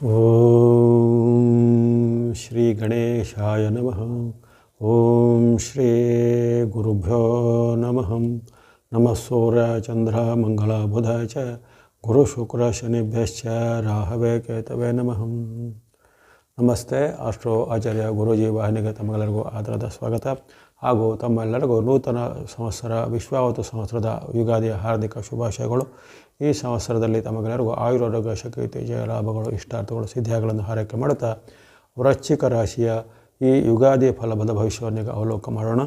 ಓಂ ಶ್ರೀ ಗಣೇಶಾಯ ನಮಃ ಓಂ ಶ್ರೀ ಗುರುಭ್ಯೋ ನಮಃ ನಮಃ ಸೂರ್ಯ ಚಂದ್ರ ಮಂಗಳ ಬುಧ ಚ ಗುರು ಶುಕ್ರ ಶನಿಭ್ಯಶ್ಚ ರಾಹವೇ ಕೇತವೇ ನಮಃ ನಮಸ್ತೆ ಅಷ್ಟೋ ಆಚಾರ್ಯ ಗುರೂಜಿ ವಾಹಿನಿಗೆ ತಮ್ಮೆಲ್ಲರಿಗೂ ಆದರದ ಸ್ವಾಗತ ಹಾಗೂ ತಮ್ಮೆಲ್ಲರಿಗೂ ನೂತನ ಸಂವತ್ಸರ ವಿಶ್ವಾವತು ಸಂವತ್ಸರದ ಯುಗಾದಿಯ ಹಾರ್ದಿಕ ಶುಭಾಶಯಗಳು ಈ ಸಂವತ್ಸರದಲ್ಲಿ ತಮಗೆಲ್ಲರಿಗೂ ಆಯುರಾರೋಗ್ಯ ಶಕ್ತಿ ಜಯ ಲಾಭಗಳು, ಇಷ್ಟಾರ್ಥಗಳು ಸಿದ್ಧಿಗಳನ್ನು ಹಾರೈಕೆ ಮಾಡುತ್ತಾ ವೃಶ್ಚಿಕ ರಾಶಿಯ ಈ ಯುಗಾದಿ ಫಲಬದ ಭವಿಷ್ಯವನ್ನು ಅವಲೋಕ ಮಾಡೋಣ.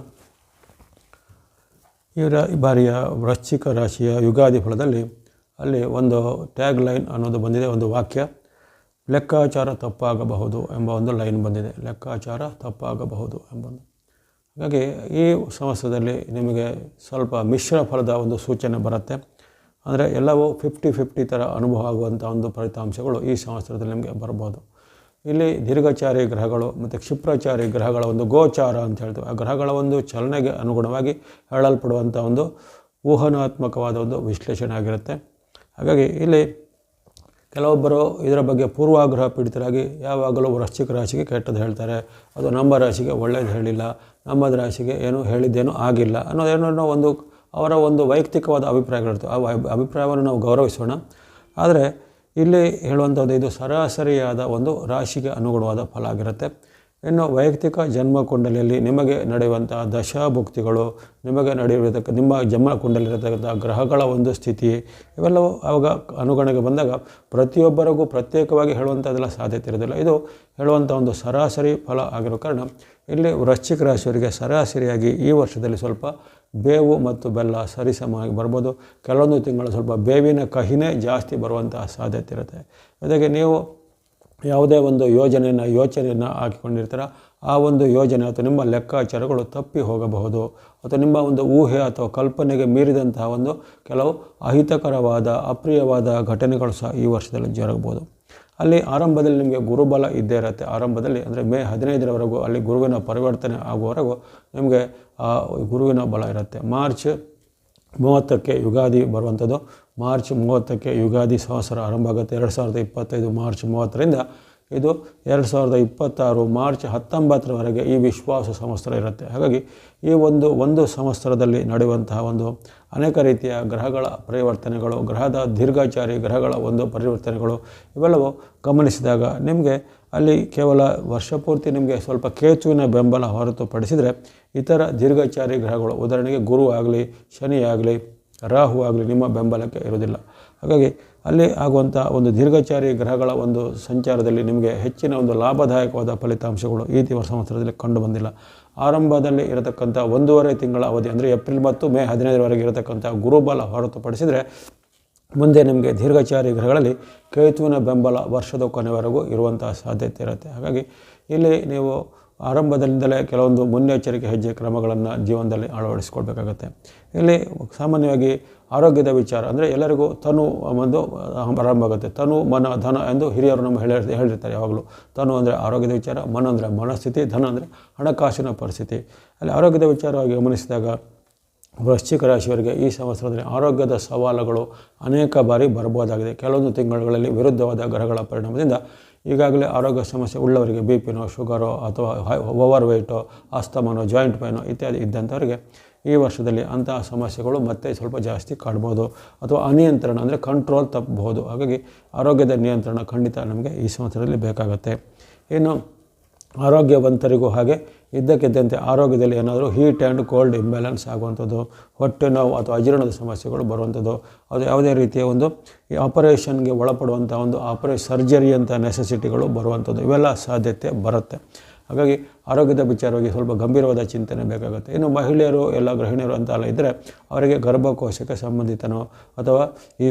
ಇವರ ಈ ಬಾರಿಯ ವೃಶ್ಚಿಕ ರಾಶಿಯ ಯುಗಾದಿ ಫಲದಲ್ಲಿ ಅಲ್ಲಿ ಒಂದು ಟ್ಯಾಗ್ ಲೈನ್ ಅನ್ನೋದು ಬಂದಿದೆ, ಒಂದು ವಾಕ್ಯ. ಲೆಕ್ಕಾಚಾರ ತಪ್ಪಾಗಬಹುದು ಎಂಬ ಒಂದು ಲೈನ್ ಬಂದಿದೆ. ಲೆಕ್ಕಾಚಾರ ತಪ್ಪಾಗಬಹುದು ಎಂಬ ಹಾಗಾಗಿ ಈ ಸಮಸ್ಯೆಯಲ್ಲಿ ನಿಮಗೆ ಸ್ವಲ್ಪ ಮಿಶ್ರ ಫಲದ ಒಂದು ಸೂಚನೆ ಬರುತ್ತೆ. ಅಂದರೆ ಎಲ್ಲವೂ ಫಿಫ್ಟಿ ಫಿಫ್ಟಿ ಥರ ಅನುಭವ ಆಗುವಂಥ ಒಂದು ಫಲಿತಾಂಶಗಳು ಈ ಸಂವತ್ಸರದಲ್ಲಿ ನಿಮಗೆ ಬರ್ಬೋದು. ಇಲ್ಲಿ ದೀರ್ಘಚಾರಿ ಗ್ರಹಗಳು ಮತ್ತು ಕ್ಷಿಪ್ರಚಾರಿ ಗ್ರಹಗಳ ಒಂದು ಗೋಚಾರ ಅಂತ ಹೇಳ್ತೀವಿ. ಆ ಗ್ರಹಗಳ ಒಂದು ಚಲನೆಗೆ ಅನುಗುಣವಾಗಿ ಹೇಳಲ್ಪಡುವಂಥ ಒಂದು ಊಹನಾತ್ಮಕವಾದ ಒಂದು ವಿಶ್ಲೇಷಣೆ ಆಗಿರುತ್ತೆ. ಹಾಗಾಗಿ ಇಲ್ಲಿ ಕೆಲವೊಬ್ಬರು ಇದರ ಬಗ್ಗೆ ಪೂರ್ವಾಗ್ರಹ ಪೀಡಿತರಾಗಿ ಯಾವಾಗಲೂ ವೃಶ್ಚಿಕ ರಾಶಿಗೆ ಕೆಟ್ಟದ್ದು ಹೇಳ್ತಾರೆ. ಅದು ನಮ್ಮ ರಾಶಿಗೆ ಒಳ್ಳೆಯದು ಹೇಳಿಲ್ಲ ನಮ್ಮದು ರಾಶಿಗೆ ಏನು ಹೇಳಿದ್ದೇನೂ ಆಗಿಲ್ಲ ಅನ್ನೋದೇನೋ ಒಂದು ಅವರ ಒಂದು ವೈಯಕ್ತಿಕವಾದ ಅಭಿಪ್ರಾಯಗಳಿರ್ತವೆ. ಆ ಅಭಿಪ್ರಾಯವನ್ನು ನಾವು ಗೌರವಿಸೋಣ. ಆದರೆ ಇಲ್ಲಿ ಹೇಳುವಂಥದ್ದು ಇದು ಸರಾಸರಿಯಾದ ಒಂದು ರಾಶಿಗೆ ಅನುಗುಣವಾದ ಫಲ ಆಗಿರುತ್ತೆ. ಇನ್ನು ವೈಯಕ್ತಿಕ ಜನ್ಮ ಕುಂಡಲಿಯಲ್ಲಿ ನಿಮಗೆ ನಡೆಯುವಂತಹ ದಶಾಭುಕ್ತಿಗಳು, ನಿಮಗೆ ನಡೆಯುವುದಕ್ಕೆ ನಿಮ್ಮ ಜನ್ಮ ಕುಂಡಲಿರತಕ್ಕಂಥ ಗ್ರಹಗಳ ಒಂದು ಸ್ಥಿತಿ, ಇವೆಲ್ಲವೂ ಆವಾಗ ಅನುಗಣೆಗೆ ಬಂದಾಗ ಪ್ರತಿಯೊಬ್ಬರಿಗೂ ಪ್ರತ್ಯೇಕವಾಗಿ ಹೇಳುವಂಥದ್ದೆಲ್ಲ ಸಾಧ್ಯತೆ ಇರೋದಿಲ್ಲ. ಇದು ಹೇಳುವಂಥ ಒಂದು ಸರಾಸರಿ ಫಲ ಆಗಿರೋ ಕಾರಣ ಇಲ್ಲಿ ವೃಶ್ಚಿಕ ರಾಶಿಯವರಿಗೆ ಸರಾಸರಿಯಾಗಿ ಈ ವರ್ಷದಲ್ಲಿ ಸ್ವಲ್ಪ ಬೇವು ಮತ್ತು ಬೆಲ್ಲ ಸರಿಸಮವಾಗಿ ಬರ್ಬೋದು. ಕೆಲವೊಂದು ತಿಂಗಳು ಸ್ವಲ್ಪ ಬೇವಿನ ಕಹಿನೇ ಜಾಸ್ತಿ ಬರುವಂತಹ ಸಾಧ್ಯತೆ ಇರುತ್ತೆ. ಜೊತೆಗೆ ನೀವು ಯಾವುದೇ ಒಂದು ಯೋಜನೆಯನ್ನು, ಯೋಚನೆಯನ್ನು ಹಾಕಿಕೊಂಡಿರ್ತೀರ, ಆ ಒಂದು ಯೋಜನೆ ಅಥವಾ ನಿಮ್ಮ ಲೆಕ್ಕಾಚಾರಗಳು ತಪ್ಪಿ ಹೋಗಬಹುದು. ಅಥವಾ ನಿಮ್ಮ ಒಂದು ಊಹೆ ಅಥವಾ ಕಲ್ಪನೆಗೆ ಮೀರಿದಂತಹ ಒಂದು ಕೆಲವು ಅಹಿತಕರವಾದ, ಅಪ್ರಿಯವಾದ ಘಟನೆಗಳು ಸಹ ಈ ವರ್ಷದಲ್ಲಿ ಜರುಗಬಹುದು. ಅಲ್ಲಿ ಆರಂಭದಲ್ಲಿ ನಿಮಗೆ ಗುರುಬಲ ಇದ್ದೇ ಇರುತ್ತೆ. ಆರಂಭದಲ್ಲಿ ಅಂದರೆ ಮೇ ಹದಿನೈದರವರೆಗೂ ಅಲ್ಲಿ ಗುರುವಿನ ಪರಿವರ್ತನೆ ಆಗುವವರೆಗೂ ನಿಮಗೆ, ಆ, ಗುರುವಿನ ಬಲ ಇರುತ್ತೆ. ಮಾರ್ಚ್ ಮೂವತ್ತಕ್ಕೆ ಯುಗಾದಿ ಬರುವಂಥದ್ದು. ಮಾರ್ಚ್ ಮೂವತ್ತಕ್ಕೆ ಯುಗಾದಿ ಸಂವತ್ಸರ ಆರಂಭ ಆಗುತ್ತೆ. ಎರಡು ಸಾವಿರದ ಇಪ್ಪತ್ತೈದು ಮಾರ್ಚ್ ಮೂವತ್ತರಿಂದ ಇದು ಎರಡು ಸಾವಿರದ ಇಪ್ಪತ್ತಾರು ಮಾರ್ಚ್ ಹತ್ತೊಂಬತ್ತರವರೆಗೆ ಈ ವಿಶ್ವಾಸ ಸಂವತ್ಸರ ಇರುತ್ತೆ. ಹಾಗಾಗಿ ಈ ಒಂದು ಒಂದು ಸಂವತ್ಸರದಲ್ಲಿ ನಡೆಯುವಂತಹ ಒಂದು ಅನೇಕ ರೀತಿಯ ಗ್ರಹಗಳ ಪರಿವರ್ತನೆಗಳು, ಗ್ರಹದ ದೀರ್ಘಾಚಾರಿ ಗ್ರಹಗಳ ಒಂದು ಪರಿವರ್ತನೆಗಳು ಇವೆಲ್ಲವೂ ಗಮನಿಸಿದಾಗ ನಿಮಗೆ ಅಲ್ಲಿ ಕೇವಲ ವರ್ಷಪೂರ್ತಿ ನಿಮಗೆ ಸ್ವಲ್ಪ ಕೇತುವಿನ ಬೆಂಬಲ ಹೊರತುಪಡಿಸಿದರೆ ಇತರ ದೀರ್ಘಾಚಾರಿ ಗ್ರಹಗಳು, ಉದಾಹರಣೆಗೆ ಗುರು ಆಗಲಿ, ಶನಿ ಆಗಲಿ, ರಾಹು ಆಗಲಿ ನಿಮ್ಮ ಬೆಂಬಲಕ್ಕೆ ಇರೋದಿಲ್ಲ ಹಾಗಾಗಿ ಅಲ್ಲಿ ಆಗುವಂಥ ಒಂದು ದೀರ್ಘಚಾರಿ ಗ್ರಹಗಳ ಒಂದು ಸಂಚಾರದಲ್ಲಿ ನಿಮಗೆ ಹೆಚ್ಚಿನ ಒಂದು ಲಾಭದಾಯಕವಾದ ಫಲಿತಾಂಶಗಳು ಈ ತಿಂಗಳ ಸಂವತ್ಸರದಲ್ಲಿ ಕಂಡು ಬಂದಿಲ್ಲ. ಆರಂಭದಲ್ಲಿ ಇರತಕ್ಕಂಥ ಒಂದೂವರೆ ತಿಂಗಳ ಅವಧಿ ಅಂದರೆ ಏಪ್ರಿಲ್ ಮತ್ತು ಮೇ ಹದಿನೈದರವರೆಗೆ ಇರತಕ್ಕಂಥ ಗುರುಬಲ ಹೊರತುಪಡಿಸಿದರೆ ಮುಂದೆ ನಿಮಗೆ ದೀರ್ಘಚಾರಿ ಗ್ರಹಗಳಲ್ಲಿ ಕೇತುವಿನ ಬೆಂಬಲ ವರ್ಷದ ಕೊನೆವರೆಗೂ ಇರುವಂತಹ ಸಾಧ್ಯತೆ ಇರುತ್ತೆ. ಹಾಗಾಗಿ ಇಲ್ಲಿ ನೀವು ಆರಂಭದಿಂದಲೇ ಕೆಲವೊಂದು ಮುನ್ನೆಚ್ಚರಿಕೆ ಹೆಜ್ಜೆ ಕ್ರಮಗಳನ್ನು ಜೀವನದಲ್ಲಿ ಅಳವಡಿಸ್ಕೊಳ್ಬೇಕಾಗತ್ತೆ. ಇಲ್ಲಿ ಸಾಮಾನ್ಯವಾಗಿ ಆರೋಗ್ಯದ ವಿಚಾರ. ಅಂದರೆ ಎಲ್ಲರಿಗೂ ತನು ಒಂದು ಆರಂಭ ಆಗುತ್ತೆ. ತನು ಮನ, ಧನ ಎಂದು ಹಿರಿಯರು ನಮ್ಮ ಹೇಳಿ, ಹೇಳಿರ್ತಾರೆ ಯಾವಾಗಲೂ. ತನು ಅಂದರೆ ಆರೋಗ್ಯದ ವಿಚಾರ, ಮನ ಅಂದರೆ ಮನಸ್ಥಿತಿ, ಧನ ಅಂದರೆ ಹಣಕಾಸಿನ ಪರಿಸ್ಥಿತಿ. ಅಲ್ಲಿ ಆರೋಗ್ಯದ ವಿಚಾರವಾಗಿ ಗಮನಿಸಿದಾಗ ವೃಶ್ಚಿಕ ರಾಶಿಯವರಿಗೆ ಈ ಸಂವತ್ಸರದಲ್ಲಿ ಆರೋಗ್ಯದ ಸವಾಲುಗಳು ಅನೇಕ ಬಾರಿ ಬರಬಹುದಾಗಿದೆ. ಕೆಲವೊಂದು ತಿಂಗಳುಗಳಲ್ಲಿ ವಿರುದ್ಧವಾದ ಗ್ರಹಗಳ ಪರಿಣಾಮದಿಂದ ಈಗಾಗಲೇ ಆರೋಗ್ಯ ಸಮಸ್ಯೆ ಉಳ್ಳವರಿಗೆ ಬಿ ಪಿನೋ ಶುಗರೋ ಅಥವಾ ಓವರ್ ವೆಯ್ಟೋ, ಆಸ್ತಮನೋ, ಜಾಯಿಂಟ್ ಪೈನೋ ಇತ್ಯಾದಿ ಇದ್ದಂಥವರಿಗೆ ಈ ವರ್ಷದಲ್ಲಿ ಅಂತಹ ಸಮಸ್ಯೆಗಳು ಮತ್ತೆ ಸ್ವಲ್ಪ ಜಾಸ್ತಿ ಕಾಡ್ಬೋದು. ಅಥವಾ ಅನಿಯಂತ್ರಣ ಅಂದರೆ ಕಂಟ್ರೋಲ್ ತಪ್ಪಬಹುದು. ಹಾಗಾಗಿ ಆರೋಗ್ಯದ ನಿಯಂತ್ರಣ ಖಂಡಿತ ನಮಗೆ ಈ ಸಂವತ್ಸರದಲ್ಲಿ ಬೇಕಾಗುತ್ತೆ. ಇನ್ನು ಆರೋಗ್ಯವಂತರಿಗೂ ಹಾಗೆ ಇದ್ದಕ್ಕಿದ್ದಂತೆ ಆರೋಗ್ಯದಲ್ಲಿ ಏನಾದರೂ ಹೀಟ್ ಆ್ಯಂಡ್ ಕೋಲ್ಡ್ ಇಂಬ್ಯಾಲೆನ್ಸ್ ಆಗುವಂಥದ್ದು, ಹೊಟ್ಟೆ ನೋವು ಅಥವಾ ಅಜೀರ್ಣದ ಸಮಸ್ಯೆಗಳು ಬರುವಂಥದ್ದು, ಅದು ಯಾವುದೇ ರೀತಿಯ ಒಂದು ಈ ಆಪರೇಷನ್ಗೆ ಒಳಪಡುವಂಥ ಒಂದು ಆಪರೇ ಸರ್ಜರಿ ಅಂತ ನೆಸೆಸಿಟಿಗಳು ಬರುವಂಥದ್ದು, ಇವೆಲ್ಲ ಸಾಧ್ಯತೆ ಬರುತ್ತೆ. ಹಾಗಾಗಿ ಆರೋಗ್ಯದ ವಿಚಾರವಾಗಿ ಸ್ವಲ್ಪ ಗಂಭೀರವಾದ ಚಿಂತನೆ ಬೇಕಾಗುತ್ತೆ. ಇನ್ನು ಮಹಿಳೆಯರು, ಎಲ್ಲ ಗೃಹಿಣಿಯರು ಅಂತ ಅಲ್ಲ ಇದ್ದರೆ ಅವರಿಗೆ ಗರ್ಭಕೋಶಕ್ಕೆ ಸಂಬಂಧಿತನೋ ಅಥವಾ ಈ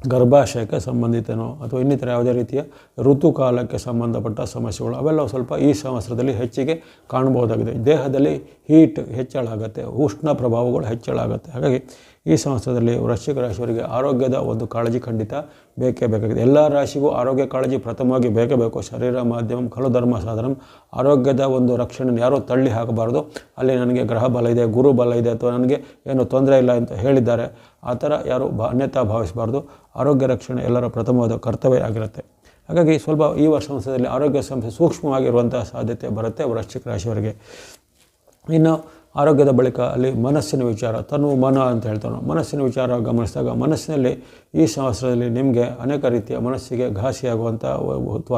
ಗರ್ಭಾಶಯಕ್ಕೆ ಸಂಬಂಧಿತನೋ ಅಥವಾ ಇನ್ನಿತರ ಯಾವುದೇ ರೀತಿಯ ಋತುಕಾಲಕ್ಕೆ ಸಂಬಂಧಪಟ್ಟ ಸಮಸ್ಯೆಗಳು ಅವೆಲ್ಲ ಸ್ವಲ್ಪ ಈ ಸಂವತ್ಸರದಲ್ಲಿ ಹೆಚ್ಚಿಗೆ ಕಾಣಬಹುದಾಗಿದೆ. ದೇಹದಲ್ಲಿ ಹೀಟ್ ಹೆಚ್ಚಳ ಆಗುತ್ತೆ ಉಷ್ಣ ಪ್ರಭಾವಗಳು ಹೆಚ್ಚಳ ಆಗುತ್ತೆ ಹಾಗಾಗಿ ಈ ಸಂವತ್ಸರದಲ್ಲಿ ವೃಶ್ಚಿಕ ರಾಶಿಯವರಿಗೆ ಆರೋಗ್ಯದ ಒಂದು ಕಾಳಜಿ ಖಂಡಿತ ಬೇಕೇ ಬೇಕಾಗಿದೆ. ಎಲ್ಲ ರಾಶಿಗೂ ಆರೋಗ್ಯ ಕಾಳಜಿ ಪ್ರಥಮವಾಗಿ ಬೇಕೇ ಬೇಕು. ಶರೀರ ಮಾಧ್ಯಮ, ಖಲು ಧರ್ಮ ಸಾಧನ, ಆರೋಗ್ಯದ ಒಂದು ರಕ್ಷಣೆ ಯಾರೂ ತಳ್ಳಿ ಹಾಕಬಾರ್ದು. ಅಲ್ಲಿ ನನಗೆ ಗ್ರಹ ಬಲ ಇದೆ, ಗುರು ಬಲ ಇದೆ ಅಥವಾ ನನಗೆ ಏನು ತೊಂದರೆ ಇಲ್ಲ ಅಂತ ಹೇಳಿದ್ದಾರೆ, ಆ ಥರ ಯಾರು ಬ, ಅನ್ಯತಾ ಭಾವಿಸಬಾರ್ದು. ಆರೋಗ್ಯ ರಕ್ಷಣೆ ಎಲ್ಲರ ಪ್ರಥಮವಾದ ಕರ್ತವ್ಯ ಆಗಿರುತ್ತೆ. ಹಾಗಾಗಿ ಸ್ವಲ್ಪ ಈ ವರ್ಷ ಸಂಸ್ಥೆಯಲ್ಲಿ ಆರೋಗ್ಯ ಸಂಸ್ಥೆ ಸೂಕ್ಷ್ಮವಾಗಿರುವಂಥ ಸಾಧ್ಯತೆ ಬರುತ್ತೆ ವೃಶ್ಚಿಕ ರಾಶಿಯವರಿಗೆ. ಇನ್ನು ಆರೋಗ್ಯದ ಬಳಿಕ ಅಲ್ಲಿ ಮನಸ್ಸಿನ ವಿಚಾರ, ತನು ಮನ ಅಂತ ಹೇಳ್ತಾನೆ, ಮನಸ್ಸಿನ ವಿಚಾರ ಗಮನಿಸಿದಾಗ ಮನಸ್ಸಿನಲ್ಲಿ ಈ ಸಂವತ್ಸರದಲ್ಲಿ ನಿಮಗೆ ಅನೇಕ ರೀತಿಯ ಮನಸ್ಸಿಗೆ ಘಾಸಿಯಾಗುವಂಥ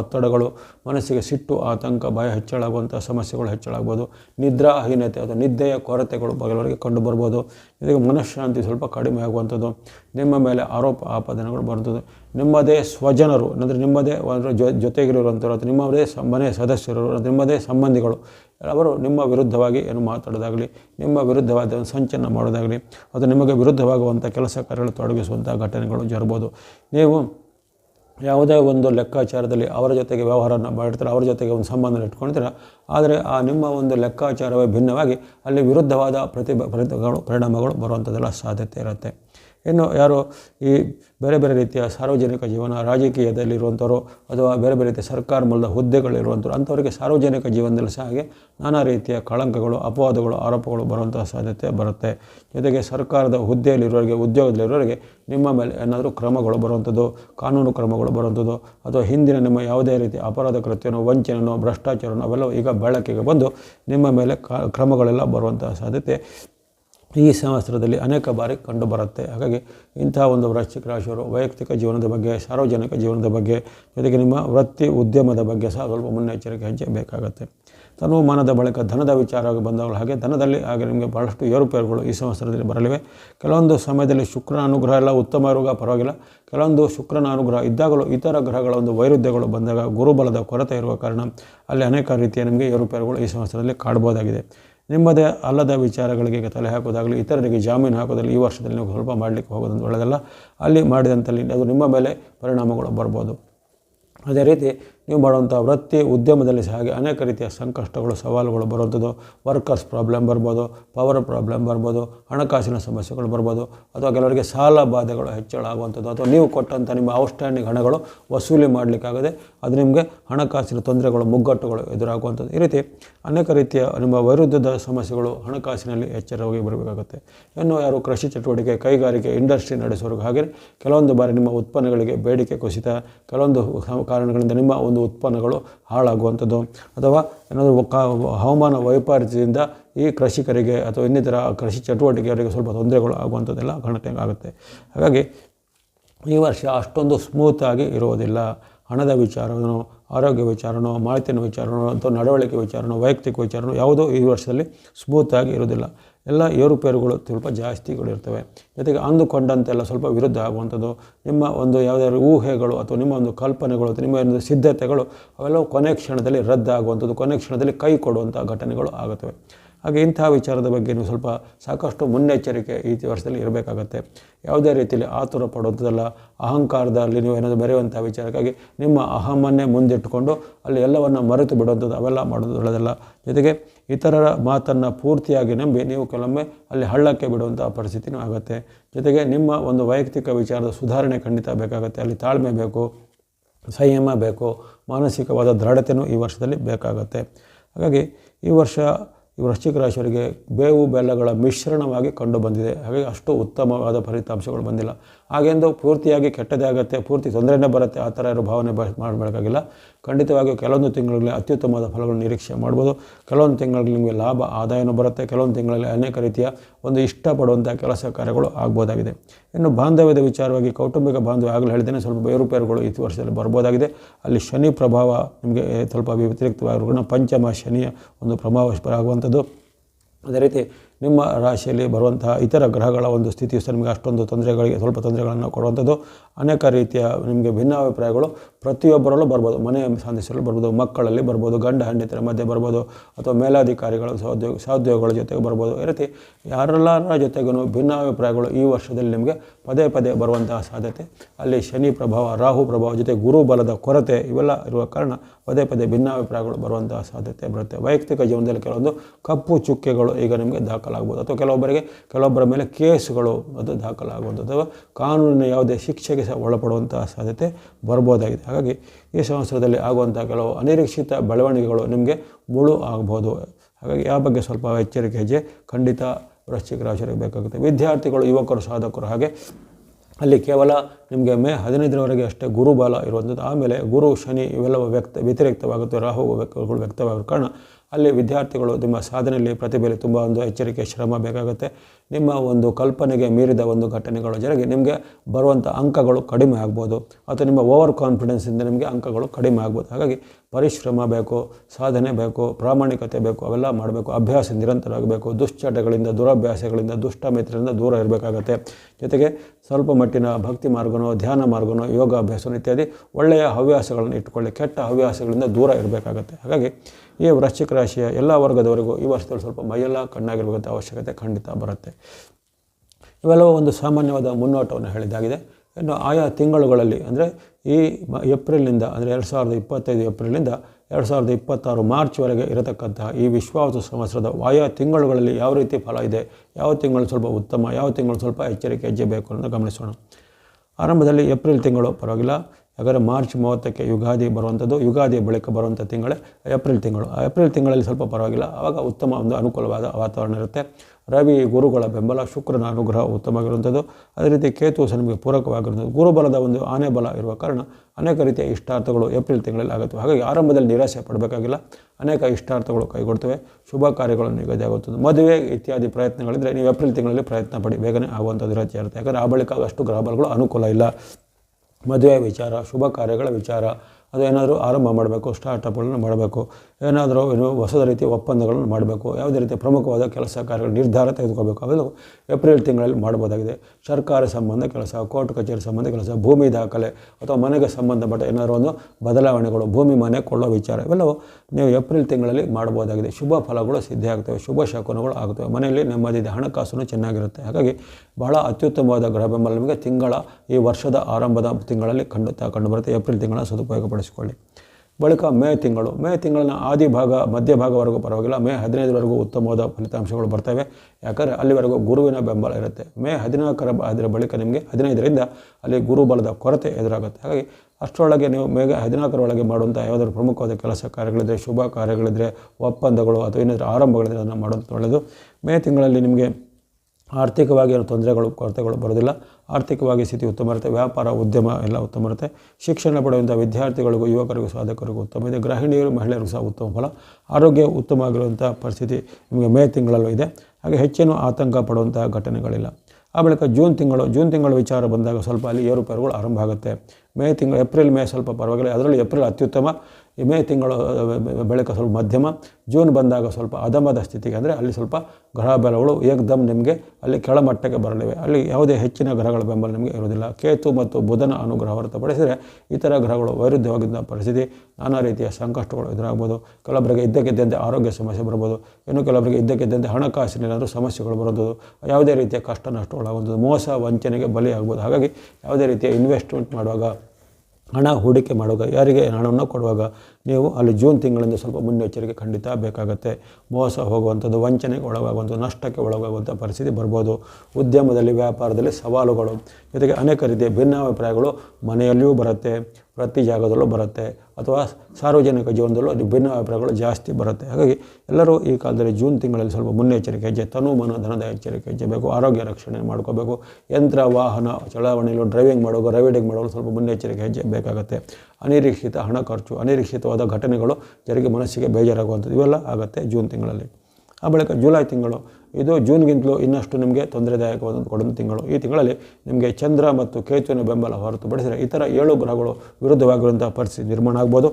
ಒತ್ತಡಗಳು, ಮನಸ್ಸಿಗೆ ಸಿಟ್ಟು, ಆತಂಕ, ಭಯ ಹೆಚ್ಚಳಾಗುವಂಥ ಸಮಸ್ಯೆಗಳು ಹೆಚ್ಚಳಾಗ್ಬೋದು, ನಿದ್ರಾಹೀನತೆ ಅಥವಾ ನಿದ್ದೆಯ ಕೊರತೆಗಳು ಬಗೆಲವರಿಗೆ ಕಂಡು ಬರ್ಬೋದು ಜೊತೆಗೆ ಮನಃಶಾಂತಿ ಸ್ವಲ್ಪ ಕಡಿಮೆ ಆಗುವಂಥದ್ದು. ನಿಮ್ಮ ಮೇಲೆ ಆರೋಪ, ಆಪಾದನೆಗಳು ಬರ್ತದೆ ನಿಮ್ಮದೇ ಸ್ವಜನರು, ಅಂದರೆ ನಿಮ್ಮದೇ ಜೊತೆಗಿರುವಂಥವ್ರು, ಅಥವಾ ನಿಮ್ಮದೇ ಮನೆಯ ಸದಸ್ಯರು, ನಿಮ್ಮದೇ ಸಂಬಂಧಿಗಳು ಅವರು ನಿಮ್ಮ ವಿರುದ್ಧವಾಗಿ ಏನು ಮಾತಾಡೋದಾಗಲಿ, ನಿಮ್ಮ ವಿರುದ್ಧವಾದ ಸಂಚಲನ ಮಾಡೋದಾಗಲಿ, ಅದು ನಿಮಗೆ ವಿರುದ್ಧವಾಗುವಂಥ ಕೆಲಸ ಕಾರ್ಯಗಳು ತೊಡಗಿಸುವಂಥ ಘಟನೆಗಳು ಜರ್ಬೋದು ನೀವು ಯಾವುದೇ ಒಂದು ಲೆಕ್ಕಾಚಾರದಲ್ಲಿ ಅವರ ಜೊತೆಗೆ ವ್ಯವಹಾರನ ಮಾಡಿರ್ತಾರೆ, ಅವರ ಜೊತೆಗೆ ಒಂದು ಸಂಬಂಧ ಇಟ್ಕೊಳ್ತೀರ ಆದರೆ ಆ ನಿಮ್ಮ ಒಂದು ಲೆಕ್ಕಾಚಾರವೇ ಭಿನ್ನವಾಗಿ ಅಲ್ಲಿ ವಿರುದ್ಧವಾದ ಪ್ರತಿಭ ಪರಿಣಾಮಗಳು ಬರುವಂಥದ್ದೆಲ್ಲ ಸಾಧ್ಯತೆ ಇರುತ್ತೆ. ಇನ್ನು ಯಾರು ಈ ಬೇರೆ ಬೇರೆ ರೀತಿಯ ಸಾರ್ವಜನಿಕ ಜೀವನ, ರಾಜಕೀಯದಲ್ಲಿರುವಂಥವ್ರು ಅಥವಾ ಬೇರೆ ಬೇರೆ ರೀತಿಯ ಸರ್ಕಾರ ಮೂಲದ ಹುದ್ದೆಗಳಿರುವಂಥವ್ರು, ಅಂಥವರಿಗೆ ಸಾರ್ವಜನಿಕ ಜೀವನದಲ್ಲಿ ಸಹ ಹಾಗೆ ನಾನಾ ರೀತಿಯ ಕಳಂಕಗಳು, ಅಪವಾದಗಳು, ಆರೋಪಗಳು ಬರುವಂಥ ಸಾಧ್ಯತೆ ಬರುತ್ತೆ. ಜೊತೆಗೆ ಸರ್ಕಾರದ ಹುದ್ದೆಯಲ್ಲಿರೋರಿಗೆ, ಉದ್ಯೋಗದಲ್ಲಿರೋರಿಗೆ ನಿಮ್ಮ ಮೇಲೆ ಏನಾದರೂ ಕ್ರಮಗಳು ಬರುವಂಥದ್ದು, ಕಾನೂನು ಕ್ರಮಗಳು ಬರುವಂಥದ್ದು, ಅಥವಾ ಹಿಂದಿನ ನಿಮ್ಮ ಯಾವುದೇ ರೀತಿಯ ಅಪರಾಧ ಕೃತ್ಯನೋ, ವಂಚನೆನೋ, ಭ್ರಷ್ಟಾಚಾರನೋ, ಅವೆಲ್ಲವೂ ಈಗ ಬೆಳಕಿಗೆ ಬಂದು ನಿಮ್ಮ ಮೇಲೆ ಕ್ರಮಗಳೆಲ್ಲ ಬರುವಂಥ ಸಾಧ್ಯತೆ ಈ ಸಂವತ್ಸರದಲ್ಲಿ ಅನೇಕ ಬಾರಿ ಕಂಡುಬರುತ್ತೆ ಹಾಗಾಗಿ ಇಂಥ ಒಂದು ವೃಶ್ಚಿಕ ರಾಶಿಯವರು ವೈಯಕ್ತಿಕ ಜೀವನದ ಬಗ್ಗೆ, ಸಾರ್ವಜನಿಕ ಜೀವನದ ಬಗ್ಗೆ, ಜೊತೆಗೆ ನಿಮ್ಮ ವೃತ್ತಿ ಉದ್ಯಮದ ಬಗ್ಗೆ ಸಹ ಸ್ವಲ್ಪ ಮುನ್ನೆಚ್ಚರಿಕೆ ಹೆಜ್ಜೆ ಬೇಕಾಗುತ್ತೆ ತನುಮಾನದ ಬಳಿಕ ಧನದ ವಿಚಾರವಾಗಿ ಬಂದವಳು ಹಾಗೆ ಧನದಲ್ಲಿ ಹಾಗೆ ನಿಮಗೆ ಭಾಳಷ್ಟು ಏರುಪೇರುಗಳು ಈ ಸಂವತ್ಸರದಲ್ಲಿ ಬರಲಿವೆ. ಕೆಲವೊಂದು ಸಮಯದಲ್ಲಿ ಶುಕ್ರನ ಅನುಗ್ರಹ ಎಲ್ಲ ಉತ್ತಮ ರೋಗ ಪರವಾಗಿಲ್ಲ. ಕೆಲವೊಂದು ಶುಕ್ರನ ಅನುಗ್ರಹ ಇದ್ದಾಗಲೂ ಇತರ ಗ್ರಹಗಳ ಒಂದು ವೈರುಧ್ಯಗಳು ಬಂದಾಗ ಗುರುಬಲದ ಕೊರತೆ ಇರುವ ಕಾರಣ ಅಲ್ಲಿ ಅನೇಕ ರೀತಿಯ ನಿಮಗೆ ಏರುಪೇರುಗಳು ಈ ಸಂವತ್ಸರದಲ್ಲಿ ಕಾಡ್ಬೋದಾಗಿದೆ. ನಿಮ್ಮದೇ ಅಲ್ಲದ ವಿಚಾರಗಳಿಗೆ ತಲೆ ಹಾಕೋದಾಗಲಿ ಇತರರಿಗೆ ಜಾಮೀನು ಹಾಕೋದಾಗಲಿ ಈ ವರ್ಷದಲ್ಲಿ ನೀವು ಸ್ವಲ್ಪ ಮಾಡಲಿಕ್ಕೆ ಹೋಗೋದಂತ ಒಳ್ಳೆಯದಲ್ಲ ಅಲ್ಲಿ ಮಾಡಿದಂಥಲ್ಲಿ ಅದು ನಿಮ್ಮ ಮೇಲೆ ಪರಿಣಾಮಗಳು ಬರ್ಬೋದು. ಅದೇ ರೀತಿ ನೀವು ಮಾಡುವಂಥ ವೃತ್ತಿ ಉದ್ಯಮದಲ್ಲಿ ಸಹ ಹಾಗೆ ಅನೇಕ ರೀತಿಯ ಸಂಕಷ್ಟಗಳು, ಸವಾಲುಗಳು ಬರುವಂಥದ್ದು. ವರ್ಕರ್ಸ್ ಪ್ರಾಬ್ಲಮ್ ಬರ್ಬೋದು ಪವರ್ ಪ್ರಾಬ್ಲಮ್ ಬರ್ಬೋದು, ಹಣಕಾಸಿನ ಸಮಸ್ಯೆಗಳು ಬರ್ಬೋದು, ಅಥವಾ ಕೆಲವರಿಗೆ ಸಾಲ ಬಾಧೆಗಳು ಹೆಚ್ಚಳ ಆಗುವಂಥದ್ದು, ಅಥವಾ ನೀವು ಕೊಟ್ಟಂಥ ನಿಮ್ಮ ಔಟ್ಸ್ಟ್ಯಾಂಡಿಂಗ್ ಹಣಗಳು ವಸೂಲಿ ಮಾಡಲಿಕ್ಕಾಗದೆ ಅದು ನಿಮಗೆ ಹಣಕಾಸಿನ ತೊಂದರೆಗಳು, ಮುಗ್ಗಟ್ಟುಗಳು ಎದುರಾಗುವಂಥದ್ದು. ಈ ರೀತಿ ಅನೇಕ ರೀತಿಯ ನಿಮ್ಮ ವೈರುದ್ಧದ ಸಮಸ್ಯೆಗಳು ಹಣಕಾಸಿನಲ್ಲಿ ಎಚ್ಚರವಾಗಿ ಬರಬೇಕಾಗುತ್ತೆ. ಇನ್ನು ಯಾರು ಕೃಷಿ ಚಟುವಟಿಕೆ, ಕೈಗಾರಿಕೆ ಇಂಡಸ್ಟ್ರಿ ನಡೆಸೋರಿಗೆ ಹಾಗೆ ಕೆಲವೊಂದು ಬಾರಿ ನಿಮ್ಮ ಉತ್ಪನ್ನಗಳಿಗೆ ಬೇಡಿಕೆ ಕುಸಿತ, ಕೆಲವೊಂದು ಕಾರಣಗಳಿಂದ ನಿಮ್ಮ ಉತ್ಪನ್ನಗಳು ಹಾಳಾಗುವಂಥದ್ದು. ಅಥವಾ ಏನಾದರೂ ಕಾ, ಹವಾಮಾನ ವೈಪರೀತ್ಯದಿಂದ ಈ ಕೃಷಿಕರಿಗೆ ಅಥವಾ ಇನ್ನಿತರ ಕೃಷಿ ಚಟುವಟಿಕೆಯವರಿಗೆ ಸ್ವಲ್ಪ ತೊಂದರೆಗಳು ಆಗುವಂಥದ್ದೆಲ್ಲ ಘಟನೆ ಆಗುತ್ತೆ. ಹಾಗಾಗಿ ಈ ವರ್ಷ ಅಷ್ಟೊಂದು ಸ್ಮೂತಾಗಿ ಇರುವುದಿಲ್ಲ. ಹಣದ ವಿಚಾರನೋ, ಆರೋಗ್ಯ ವಿಚಾರನೋ ಮಾಹಿತಿನ ವಿಚಾರನೋ, ಅಥವಾ ನಡವಳಿಕೆ ವಿಚಾರನೋ, ವೈಯಕ್ತಿಕ ವಿಚಾರನೋ ಯಾವುದೂ ಈ ವರ್ಷದಲ್ಲಿ ಸ್ಮೂತಾಗಿ ಇರೋದಿಲ್ಲ ಎಲ್ಲ ಏರುಪೇರುಗಳು ಸ್ವಲ್ಪ ಜಾಸ್ತಿಗಳಿರ್ತವೆ ಜೊತೆಗೆ ಅಂದುಕೊಂಡಂತೆಲ್ಲ ಸ್ವಲ್ಪ ವಿರುದ್ಧ ಆಗುವಂಥದ್ದು, ನಿಮ್ಮ ಒಂದು ಯಾವುದಾದ್ರು ಊಹೆಗಳು ಅಥವಾ ನಿಮ್ಮ ಒಂದು ಕಲ್ಪನೆಗಳು ಅಥವಾ ನಿಮ್ಮ ಒಂದು ಸಿದ್ಧತೆಗಳು ಅವೆಲ್ಲವೂ ಕೊನೆ ಕ್ಷಣದಲ್ಲಿ ರದ್ದಾಗುವಂಥದ್ದು, ಕೊನೆ ಕ್ಷಣದಲ್ಲಿ ಕೈ ಕೊಡುವಂಥ ಘಟನೆಗಳು ಆಗುತ್ತವೆ. ಹಾಗೆ ಇಂಥ ವಿಚಾರದ ಬಗ್ಗೆ ನೀವು ಸ್ವಲ್ಪ ಸಾಕಷ್ಟು ಮುನ್ನೆಚ್ಚರಿಕೆ ಈ ವರ್ಷದಲ್ಲಿ ಇರಬೇಕಾಗತ್ತೆ. ಯಾವುದೇ ರೀತಿಯಲ್ಲಿ ಆತುರ ಪಡುವಂಥದ್ದಲ್ಲ, ಅಹಂಕಾರದಲ್ಲಿ ನೀವು ಏನಾದರೂ ಬೆರೆಯುವಂಥ ವಿಚಾರಕ್ಕಾಗಿ ನಿಮ್ಮ ಅಹಮನ್ನೇ ಮುಂದಿಟ್ಟುಕೊಂಡು ಅಲ್ಲಿ ಎಲ್ಲವನ್ನು ಮರೆತು ಬಿಡುವಂಥದ್ದು ಅವೆಲ್ಲ ಮಾಡೋದು ಒಳ್ಳೆಯದಲ್ಲ ಜೊತೆಗೆ ಇತರರ ಮಾತನ್ನು ಪೂರ್ತಿಯಾಗಿ ನಂಬಿ ನೀವು ಕೆಲವೊಮ್ಮೆ ಅಲ್ಲಿ ಹಳ್ಳಕ್ಕೆ ಬಿಡುವಂಥ ಪರಿಸ್ಥಿತಿನೂ ಆಗುತ್ತೆ. ಜೊತೆಗೆ ನಿಮ್ಮ ಒಂದು ವೈಯಕ್ತಿಕ ವಿಚಾರದ ಸುಧಾರಣೆ ಖಂಡಿತ ಬೇಕಾಗುತ್ತೆ. ಅಲ್ಲಿ ತಾಳ್ಮೆ ಬೇಕು, ಸಂಯಮ ಬೇಕು, ಮಾನಸಿಕವಾದ ದೃಢತೆಯೂ ಈ ವರ್ಷದಲ್ಲಿ ಬೇಕಾಗುತ್ತೆ. ಹಾಗಾಗಿ ಈ ವರ್ಷ ಈ ವೃಶ್ಚಿಕ ರಾಶಿಯವರಿಗೆ ಬೇವು ಬೆಲ್ಲಗಳ ಮಿಶ್ರಣವಾಗಿ ಕಂಡುಬಂದಿದೆ ಹಾಗೆ ಅಷ್ಟು ಉತ್ತಮವಾದ ಫಲಿತಾಂಶಗಳು ಬಂದಿಲ್ಲ. ಹಾಗೆಂದು ಪೂರ್ತಿಯಾಗಿ ಕೆಟ್ಟದೇ ಆಗುತ್ತೆ, ಪೂರ್ತಿ ತೊಂದರೆನೇ ಬರುತ್ತೆ, ಆ ಥರ ಇರೋ ಭಾವನೆ ಮಾಡಬೇಕಾಗಿಲ್ಲ ಖಂಡಿತವಾಗಿಯೂ ಕೆಲವೊಂದು ತಿಂಗಳಲ್ಲಿ ಅತ್ಯುತ್ತಮವಾದ ಫಲಗಳನ್ನು ನಿರೀಕ್ಷೆ ಮಾಡ್ಬೋದು. ಕೆಲವೊಂದು ತಿಂಗಳಲ್ಲಿ ನಿಮಗೆ ಲಾಭ, ಆದಾಯನೂ ಬರುತ್ತೆ. ಕೆಲವೊಂದು ತಿಂಗಳಲ್ಲಿ ಅನೇಕ ರೀತಿಯ ಒಂದು ಇಷ್ಟಪಡುವಂಥ ಕೆಲಸ ಕಾರ್ಯಗಳು ಆಗ್ಬೋದಾಗಿದೆ. ಇನ್ನು ಬಾಂಧವ್ಯದ ವಿಚಾರವಾಗಿ ಕೌಟುಂಬಿಕ ಬಾಂಧವ್ಯ ಆಗಲೇ ಹೇಳಿದ್ದೇನೆ, ಸ್ವಲ್ಪ ಬೇರುಪೇರುಗಳು ಈ ವರ್ಷದಲ್ಲಿ ಬರ್ಬೋದಾಗಿದೆ. ಅಲ್ಲಿ ಶನಿ ಪ್ರಭಾವ ನಿಮಗೆ ಸ್ವಲ್ಪ ವ್ಯತಿರಿಕ್ತವಾಗಿರೋ ಪಂಚಮ ಶನಿಯ ಒಂದು ಪ್ರಭಾವ ಆಗುವಂಥದ್ದು. ಅದೇ ರೀತಿ ನಿಮ್ಮ ರಾಶಿಯಲ್ಲಿ ಬರುವಂತಹ ಇತರ ಗ್ರಹಗಳ ಒಂದು ಸ್ಥಿತಿಯು ಸಹ ನಿಮಗೆ ಅಷ್ಟೊಂದು ತೊಂದರೆಗಳಿಗೆ, ಸ್ವಲ್ಪ ತೊಂದರೆಗಳನ್ನು ಕೊಡುವಂಥದ್ದು. ಅನೇಕ ರೀತಿಯ ನಿಮಗೆ ಭಿನ್ನಾಭಿಪ್ರಾಯಗಳು. ಪ್ರತಿಯೊಬ್ಬರಲ್ಲೂ ಬರ್ಬೋದು. ಮನೆ ಸಂದೇಶಗಳು ಬರ್ಬೋದು, ಮಕ್ಕಳಲ್ಲಿ ಬರ್ಬೋದು, ಗಂಡ ಹೆಂಡತಿರ ಮಧ್ಯೆ ಬರ್ಬೋದು, ಅಥವಾ ಮೇಲಾಧಿಕಾರಿಗಳು ಸಹೋದ್ಯೋಗ ಸಹೋದ್ಯೋಗಗಳ ಜೊತೆಗೆ ಬರ್ಬೋದು. ಈ ರೀತಿ ಯಾರೆಲ್ಲರ ಜೊತೆಗೂ ಭಿನ್ನಾಭಿಪ್ರಾಯಗಳು ಈ ವರ್ಷದಲ್ಲಿ ನಿಮಗೆ ಪದೇ ಪದೇ ಬರುವಂತಹ ಸಾಧ್ಯತೆ. ಅಲ್ಲಿ ಶನಿ ಪ್ರಭಾವ, ರಾಹು ಪ್ರಭಾವ ಜೊತೆ ಗುರು ಬಲದ ಕೊರತೆ ಇವೆಲ್ಲ ಇರುವ ಕಾರಣ ಪದೇ ಪದೇ ಭಿನ್ನಾಭಿಪ್ರಾಯಗಳು ಬರುವಂತಹ ಸಾಧ್ಯತೆ ಬರುತ್ತೆ. ವೈಯಕ್ತಿಕ ಜೀವನದಲ್ಲಿ ಕೆಲವೊಂದು ಕಪ್ಪು ಚುಕ್ಕೆಗಳು ಈಗ ನಿಮಗೆ ದಾಖಲಾಗ್ಬೋದು ಅಥವಾ ಕೆಲವೊಬ್ಬರಿಗೆ, ಕೆಲವೊಬ್ಬರ ಮೇಲೆ ಕೇಸುಗಳು ಅದು ದಾಖಲಾಗುವುದು. ಅಥವಾ ಕಾನೂನಿನ ಯಾವುದೇ ಶಿಕ್ಷೆಗೆ ಸಹ ಒಳಪಡುವಂತಹ ಸಾಧ್ಯತೆ ಬರ್ಬೋದಾಗಿದೆ. ಹಾಗಾಗಿ ಈ ಸಂವತ್ಸರದಲ್ಲಿ ಆಗುವಂಥ ಕೆಲವು ಅನಿರೀಕ್ಷಿತ ಬೆಳವಣಿಗೆಗಳು ನಿಮಗೆ ಮುಳು ಆಗ್ಬೋದು. ಹಾಗಾಗಿ ಯಾವ ಬಗ್ಗೆ ಸ್ವಲ್ಪ ಎಚ್ಚರಿಕೆ ಹೆಜ್ಜೆ ಖಂಡಿತ ವೃಶ್ಚಿಕ ರಾಶಿಯವರಿಗೆ ಬೇಕಾಗುತ್ತೆ. ವಿದ್ಯಾರ್ಥಿಗಳು, ಯುವಕರು, ಸಾಧಕರು ಹಾಗೆ ಅಲ್ಲಿ ಕೇವಲ ನಿಮಗೆ ಮೇ ಹದಿನೈದರವರೆಗೆ ಅಷ್ಟೇ ಗುರುಬಲ ಇರುವಂಥದ್ದು. ಆಮೇಲೆ ಗುರು, ಶನಿ ಇವೆಲ್ಲವೂ ವ್ಯಕ್ತ, ವ್ಯತಿರಿಕ್ತವಾಗುತ್ತೆ. ರಾಹು ವ್ಯಕ್ತವಾಗಿರೋ ವ್ಯಕ್ತವಾಗೋ ಕಾರಣ ಅಲ್ಲಿ ವಿದ್ಯಾರ್ಥಿಗಳು ನಿಮ್ಮ ಸಾಧನೆಯಲ್ಲಿ ಪ್ರತಿಭೆಯಲ್ಲಿ ತುಂಬ ಒಂದು ಎಚ್ಚರಿಕೆ ಶ್ರಮ ಬೇಕಾಗುತ್ತೆ. ನಿಮ್ಮ ಒಂದು ಕಲ್ಪನೆಗೆ ಮೀರಿದ ಒಂದು ಘಟನೆಗಳು ಜರುಗಿ ನಿಮಗೆ ಬರುವಂಥ ಅಂಕಗಳು ಕಡಿಮೆ ಆಗ್ಬೋದು ಅಥವಾ ನಿಮ್ಮ ಓವರ್ ಕಾನ್ಫಿಡೆನ್ಸಿಂದ ನಿಮಗೆ ಅಂಕಗಳು ಕಡಿಮೆ ಆಗ್ಬೋದು. ಹಾಗಾಗಿ ಪರಿಶ್ರಮ ಬೇಕು, ಸಾಧನೆ ಬೇಕು, ಪ್ರಾಮಾಣಿಕತೆ ಬೇಕು, ಅವೆಲ್ಲ ಮಾಡಬೇಕು, ಅಭ್ಯಾಸ ನಿರಂತರ ಆಗಬೇಕು ದುಶ್ಚಟಗಳಿಂದ, ದುರಭ್ಯಾಸಗಳಿಂದ ದುಷ್ಟ ಮಿತ್ರರಿಂದ ದೂರ ಇರಬೇಕಾಗತ್ತೆ. ಜೊತೆಗೆ ಸ್ವಲ್ಪ ಮಟ್ಟಿನ ಭಕ್ತಿ ಮಾರ್ಗನೋ, ಧ್ಯಾನ ಮಾರ್ಗನೋ ಯೋಗ ಅಭ್ಯಾಸನೋ ಇತ್ಯಾದಿ ಒಳ್ಳೆಯ ಹವ್ಯಾಸಗಳನ್ನು ಇಟ್ಕೊಳ್ಳಿ, ಕೆಟ್ಟ ಹವ್ಯಾಸಗಳಿಂದ ದೂರ ಇರಬೇಕಾಗತ್ತೆ. ಹಾಗಾಗಿ ಈ ವೃಶ್ಚಿಕ ರಾಶಿಯ ಎಲ್ಲ ವರ್ಗದವರಿಗೂ ಈ ವರ್ಷದಲ್ಲಿ ಸ್ವಲ್ಪ ಮೈಯೆಲ್ಲ ಕಣ್ಣಾಗಿರಬೇಕಂತ ಅವಶ್ಯಕತೆ ಖಂಡಿತ ಬರುತ್ತೆ. ಇವೆಲ್ಲವೂ ಒಂದು ಸಾಮಾನ್ಯವಾದ ಮುನ್ನೋಟವನ್ನು ಹೇಳಿದ್ದಾಗಿದೆ. ಇನ್ನು ಆಯಾ ತಿಂಗಳುಗಳಲ್ಲಿ ಅಂದರೆ ಈ ಏಪ್ರಿಲ್ನಿಂದ ಅಂದರೆ ಎರಡು ಸಾವಿರದ ಇಪ್ಪತ್ತೈದು ಏಪ್ರಿಲ್ನಿಂದ ಎರಡು ಸಾವಿರದ ಇಪ್ಪತ್ತಾರು ಮಾರ್ಚ್ವರೆಗೆ ಇರತಕ್ಕಂತಹ ಈ ವಿಶ್ವಾಸ ಸಂವತ್ಸರದ ಆಯಾ ತಿಂಗಳುಗಳಲ್ಲಿ ಯಾವ ರೀತಿ ಫಲ ಇದೆ, ಯಾವ ತಿಂಗಳು ಸ್ವಲ್ಪ ಉತ್ತಮ, ಯಾವ ತಿಂಗಳು ಸ್ವಲ್ಪ ಎಚ್ಚರಿಕೆ ಹೆಜ್ಜೆ ಬೇಕು ಅನ್ನೋದು ಗಮನಿಸೋಣ. ಆರಂಭದಲ್ಲಿ ಏಪ್ರಿಲ್ ತಿಂಗಳು ಪರವಾಗಿಲ್ಲ. ಯಾಕಂದರೆ ಮಾರ್ಚ್ ಮೂವತ್ತಕ್ಕೆ ಯುಗಾದಿ ಬರುವಂಥದ್ದು ಯುಗಾದಿ ಬಳಿಕ ಬರುವಂಥ ತಿಂಗಳೇ ಏಪ್ರಿಲ್ ತಿಂಗಳು. ಆ ಏಪ್ರಿಲ್ ತಿಂಗಳಲ್ಲಿ ಸ್ವಲ್ಪ ಪರವಾಗಿಲ್ಲ. ಆವಾಗ ಉತ್ತಮ ಒಂದು ಅನುಕೂಲವಾದ ವಾತಾವರಣ ಇರುತ್ತೆ. ರವಿ ಗುರುಗಳ ಬೆಂಬಲ, ಶುಕ್ರನ ಅನುಗ್ರಹ ಉತ್ತಮವಾಗಿರುವಂಥದ್ದು. ಅದೇ ರೀತಿ ಕೇತು ಸಹ ನಿಮಗೆ ಪೂರಕವಾಗಿರುವಂಥದ್ದು. ಗುರುಬಲದ ಒಂದು ಆನೆ ಬಲ ಇರುವ ಕಾರಣ ಅನೇಕ ರೀತಿಯ ಇಷ್ಟಾರ್ಥಗಳು ಏಪ್ರಿಲ್ ತಿಂಗಳಲ್ಲಿ ಆಗುತ್ತವೆ. ಹಾಗಾಗಿ ಆರಂಭದಲ್ಲಿ ನಿರಾಸೆ ಪಡಬೇಕಾಗಿಲ್ಲ. ಅನೇಕ ಇಷ್ಟಾರ್ಥಗಳು ಕೈಗೊಡ್ತವೆ ಶುಭ ಕಾರ್ಯಗಳು ನಿಗದಿಯಾಗುತ್ತದೆ ಮದುವೆ ಇತ್ಯಾದಿ ಪ್ರಯತ್ನಗಳಿದ್ದರೆ ನೀವು ಏಪ್ರಿಲ್ ತಿಂಗಳಲ್ಲಿ ಪ್ರಯತ್ನ ಪಡಿ. ಬೇಗನೆ ಆಗುವಂಥದ್ದು ಇರುತ್ತೆ ಯಾಕಂದರೆ ಆ ಬಳಿಕ ಅಷ್ಟು ಗ್ರಹಬಲಗಳು ಅನುಕೂಲ ಇಲ್ಲ. ಮದುವೆ ವಿಚಾರ, ಶುಭ ಕಾರ್ಯಗಳ ವಿಚಾರ, ಅದು ಏನಾದರೂ ಆರಂಭ ಮಾಡಬೇಕು ಸ್ಟಾರ್ಟಪ್ಗಳನ್ನು ಮಾಡಬೇಕು. ಏನಾದರೂ ಏನು ಹೊಸದ ರೀತಿಯ ಒಪ್ಪಂದಗಳನ್ನು ಮಾಡಬೇಕು, ಯಾವುದೇ ರೀತಿಯ ಪ್ರಮುಖವಾದ ಕೆಲಸ ಕಾರ್ಯಗಳ ನಿರ್ಧಾರ ತೆಗೆದುಕೋಬೇಕು ಅವೆಲ್ಲವೂ ಏಪ್ರಿಲ್ ತಿಂಗಳಲ್ಲಿ ಮಾಡ್ಬೋದಾಗಿದೆ ಸರ್ಕಾರ ಸಂಬಂಧ ಕೆಲಸ, ಕೋರ್ಟ್ ಕಚೇರಿ ಸಂಬಂಧ ಕೆಲಸ, ಭೂಮಿ ದಾಖಲೆ ಅಥವಾ ಮನೆಗೆ ಸಂಬಂಧಪಟ್ಟ ಏನಾದರೂ ಒಂದು ಬದಲಾವಣೆಗಳು, ಭೂಮಿ ಮನೆ ಕೊಳ್ಳೋ ವಿಚಾರ, ಇವೆಲ್ಲವೂ ನೀವು ಏಪ್ರಿಲ್ ತಿಂಗಳಲ್ಲಿ ಮಾಡ್ಬೋದಾಗಿದೆ ಶುಭ ಫಲಗಳು ಸಿದ್ಧ ಆಗ್ತವೆ, ಶುಭ ಶಕುನಗಳು ಆಗ್ತವೆ. ಮನೆಯಲ್ಲಿ ನೆಮ್ಮದಿದೆ ಹಣಕಾಸು ಚೆನ್ನಾಗಿರುತ್ತೆ. ಹಾಗಾಗಿ ಬಹಳ ಅತ್ಯುತ್ತಮವಾದ ಗ್ರಹ ಬೆಂಬಲ ನಿಮಗೆ ತಿಂಗಳ ಈ ವರ್ಷದ ಆರಂಭದ ತಿಂಗಳಲ್ಲಿ ಖಂಡಿತ ಕಂಡುಬರುತ್ತೆ ಏಪ್ರಿಲ್ ತಿಂಗಳ ಸದುಪಯೋಗಪಡಿಸಿಕೊಳ್ಳಿ. ಬಳಿಕ ಮೇ ತಿಂಗಳು. ಮೇ ತಿಂಗಳಿನ ಆದಿ ಭಾಗ ಮಧ್ಯಭಾಗವರೆಗೂ ಪರವಾಗಿಲ್ಲ. ಮೇ ಹದಿನೈದರವರೆಗೂ ಉತ್ತಮವಾದ ಫಲಿತಾಂಶಗಳು ಬರ್ತವೆ. ಯಾಕಂದರೆ ಅಲ್ಲಿವರೆಗೂ ಗುರುವಿನ ಬೆಂಬಲ ಇರುತ್ತೆ. ಮೇ ಹದಿನಾಲ್ಕರ ಅದರ ಬಳಿಕ ನಿಮಗೆ ಹದಿನೈದರಿಂದ ಅಲ್ಲಿ ಗುರುಬಲದ ಕೊರತೆ ಎದುರಾಗುತ್ತೆ. ಹಾಗಾಗಿ ಅಷ್ಟರೊಳಗೆ ನೀವು ಮೇಗ ಹದಿನಾಲ್ಕರೊಳಗೆ ಮಾಡುವಂಥ ಯಾವುದಾದ್ರು ಪ್ರಮುಖವಾದ ಕೆಲಸ ಕಾರ್ಯಗಳಿದ್ದರೆ ಶುಭ ಕಾರ್ಯಗಳಿದ್ದರೆ ಒಪ್ಪಂದಗಳು ಅಥವಾ ಏನಾದರೂ ಆರಂಭಗಳಿದ್ದರೆ ಅದನ್ನು ಮಾಡುವಂಥ ಒಳ್ಳೆಯದು. ಮೇ ತಿಂಗಳಲ್ಲಿ ನಿಮಗೆ ಆರ್ಥಿಕವಾಗಿ ಏನು ತೊಂದರೆಗಳು, ಕೊರತೆಗಳು ಬರೋದಿಲ್ಲ ಆರ್ಥಿಕವಾಗಿ ಸ್ಥಿತಿ ಉತ್ತಮ ಇರುತ್ತೆ. ವ್ಯಾಪಾರ, ಉದ್ಯಮ ಎಲ್ಲ ಉತ್ತಮ ಇರುತ್ತೆ. ಶಿಕ್ಷಣ ಪಡೆಯುವಂಥ ವಿದ್ಯಾರ್ಥಿಗಳಿಗೂ, ಯುವಕರಿಗೂ ಸಾಧಕರಿಗೂ ಉತ್ತಮ ಇದೆ. ಗೃಹಿಣಿಯರು ಮಹಿಳೆಯರಿಗೂ ಸಹ ಉತ್ತಮ ಫಲ. ಆರೋಗ್ಯ ಉತ್ತಮ ಆಗಿರುವಂಥ ಪರಿಸ್ಥಿತಿ ನಿಮಗೆ ಮೇ ತಿಂಗಳಲ್ಲೂ ಇದೆ. ಹಾಗೆ ಹೆಚ್ಚೇನು ಆತಂಕ ಪಡುವಂಥ ಘಟನೆಗಳಿಲ್ಲ. ಆ ಬಳಿಕ ಜೂನ್ ತಿಂಗಳು, ಜೂನ್ ತಿಂಗಳ ವಿಚಾರ ಬಂದಾಗ ಸ್ವಲ್ಪ ಅಲ್ಲಿ ಏರುಪೇರುಗಳು ಆರಂಭ ಆಗುತ್ತೆ. ಮೇ ತಿಂಗಳು, ಏಪ್ರಿಲ್ ಮೇ ಸ್ವಲ್ಪ ಪರವಾಗಿಲ್ಲ. ಅದರಲ್ಲಿ ಏಪ್ರಿಲ್ ಅತ್ಯುತ್ತಮ. ಈ ಮೇ ತಿಂಗಳು, ಬೆಳಕ ಸ್ವಲ್ಪ ಮಧ್ಯಮ, ಜೂನ್ ಬಂದಾಗ ಸ್ವಲ್ಪ ಅಧಮದ ಸ್ಥಿತಿಗೆ ಅಂದರೆ ಅಲ್ಲಿ ಸ್ವಲ್ಪ ಗ್ರಹ ಬಲಗಳು ಏಕದಮ್ ನಿಮಗೆ ಅಲ್ಲಿ ಕೆಳಮಟ್ಟಕ್ಕೆ ಬರಲಿವೆ. ಅಲ್ಲಿ ಯಾವುದೇ ಹೆಚ್ಚಿನ ಗ್ರಹಗಳ ಬೆಂಬಲ ನಿಮಗೆ ಇರುವುದಿಲ್ಲ. ಕೇತು ಮತ್ತು ಬುಧನ ಅನುಗ್ರಹ ಹೊರತುಪಡಿಸಿದರೆ ಇತರ ಗ್ರಹಗಳು ವೈರುದ್ಧವಾಗಿದ್ದ ಪರಿಸ್ಥಿತಿ, ನಾನಾ ರೀತಿಯ ಸಂಕಷ್ಟಗಳು ಎದುರಾಗ್ಬೋದು. ಕೆಲವೊಬ್ಬರಿಗೆ ಇದ್ದಕ್ಕಿದ್ದಂತೆ ಆರೋಗ್ಯ ಸಮಸ್ಯೆ ಬರ್ಬೋದು ಇನ್ನು ಕೆಲವೊಬ್ಬರಿಗೆ ಇದ್ದಕ್ಕಿದ್ದಂತೆ ಹಣಕಾಸಿನ ಏನಾದರೂ ಸಮಸ್ಯೆಗಳು ಬರೋದು ಯಾವುದೇ ರೀತಿಯ ಕಷ್ಟ ನಷ್ಟಗಳಾಗುವಂಥದ್ದು ಮೋಸ ವಂಚನೆಗೆ ಬಲಿಯಾಗ್ಬೋದು. ಹಾಗಾಗಿ ಯಾವುದೇ ರೀತಿಯ ಇನ್ವೆಸ್ಟ್ಮೆಂಟ್ ಮಾಡುವಾಗ ಹಣ ಹೂಡಿಕೆ ಮಾಡುವಾಗ, ಯಾರಿಗೆ ಹಣವನ್ನು ಕೊಡುವಾಗ ನೀವು ಅಲ್ಲಿ ಜೂನ್ ತಿಂಗಳಿಂದ ಸ್ವಲ್ಪ ಮುನ್ನೆಚ್ಚರಿಕೆ ಖಂಡಿತ ಬೇಕಾಗುತ್ತೆ. ಮೋಸ ಹೋಗುವಂಥದ್ದು, ವಂಚನೆಗೆ ಒಳಗಾಗುವಂಥದ್ದು, ನಷ್ಟಕ್ಕೆ ಒಳಗಾಗುವಂಥ ಪರಿಸ್ಥಿತಿ ಬರ್ಬೋದು. ಉದ್ಯಮದಲ್ಲಿ ವ್ಯಾಪಾರದಲ್ಲಿ ಸವಾಲುಗಳು, ಜೊತೆಗೆ ಅನೇಕ ರೀತಿಯ ಭಿನ್ನಾಭಿಪ್ರಾಯಗಳು ಮನೆಯಲ್ಲಿಯೂ ಬರುತ್ತೆ. ಪ್ರತಿ ಜಾಗದಲ್ಲೂ ಬರುತ್ತೆ ಅಥವಾ ಸಾರ್ವಜನಿಕ ಜೀವನದಲ್ಲೂ ಅದು ಭಿನ್ನ ಅಭಿಪ್ರಾಯಗಳು ಜಾಸ್ತಿ ಬರುತ್ತೆ. ಹಾಗಾಗಿ ಎಲ್ಲರೂ ಈ ಕಾಲದಲ್ಲಿ ಜೂನ್ ತಿಂಗಳಲ್ಲಿ ಸ್ವಲ್ಪ ಮುನ್ನೆಚ್ಚರಿಕೆ ಹೆಜ್ಜೆ ತನು ಮನ ಧನದ ಎಚ್ಚರಿಕೆ ಹೆಜ್ಜೆ ಬೇಕು, ಆರೋಗ್ಯ ರಕ್ಷಣೆ ಮಾಡ್ಕೋಬೇಕು, ಯಂತ್ರ, ವಾಹನ ಚಲಾವಣೆಗಳು ಡ್ರೈವಿಂಗ್ ಮಾಡೋದು ರೈಡಿಂಗ್ ಮಾಡೋದು ಸ್ವಲ್ಪ ಮುನ್ನೆಚ್ಚರಿಕೆ ಹೆಜ್ಜೆ ಬೇಕಾಗುತ್ತೆ. ಅನಿರೀಕ್ಷಿತ ಹಣ ಖರ್ಚು, ಅನಿರೀಕ್ಷಿತವಾದ ಘಟನೆಗಳು ಜನರಿಗೆ ಮನಸ್ಸಿಗೆ ಬೇಜಾರಾಗುವಂಥದ್ದು ಇವೆಲ್ಲ ಆಗುತ್ತೆ ಜೂನ್ ತಿಂಗಳಲ್ಲಿ. ಆ ಬಳಿಕ ಜುಲೈ ತಿಂಗಳು ಇದು ಜೂನ್ಗಿಂತಲೂ ಇನ್ನಷ್ಟು ನಿಮಗೆ ತೊಂದರೆದಾಯಕವಾದಂಥ ಕೊಡುವಂಥ ತಿಂಗಳು. ಈ ತಿಂಗಳಲ್ಲಿ ನಿಮಗೆ ಚಂದ್ರ ಮತ್ತು ಕೇತುವಿನ ಬೆಂಬಲ ಹೊರತುಪಡಿಸಿದರೆ ಇತರ ಏಳು ಗ್ರಹಗಳು ವಿರುದ್ಧವಾಗಿರುವಂಥ ಪರಿಸ್ಥಿತಿ ನಿರ್ಮಾಣ ಆಗ್ಬೋದು.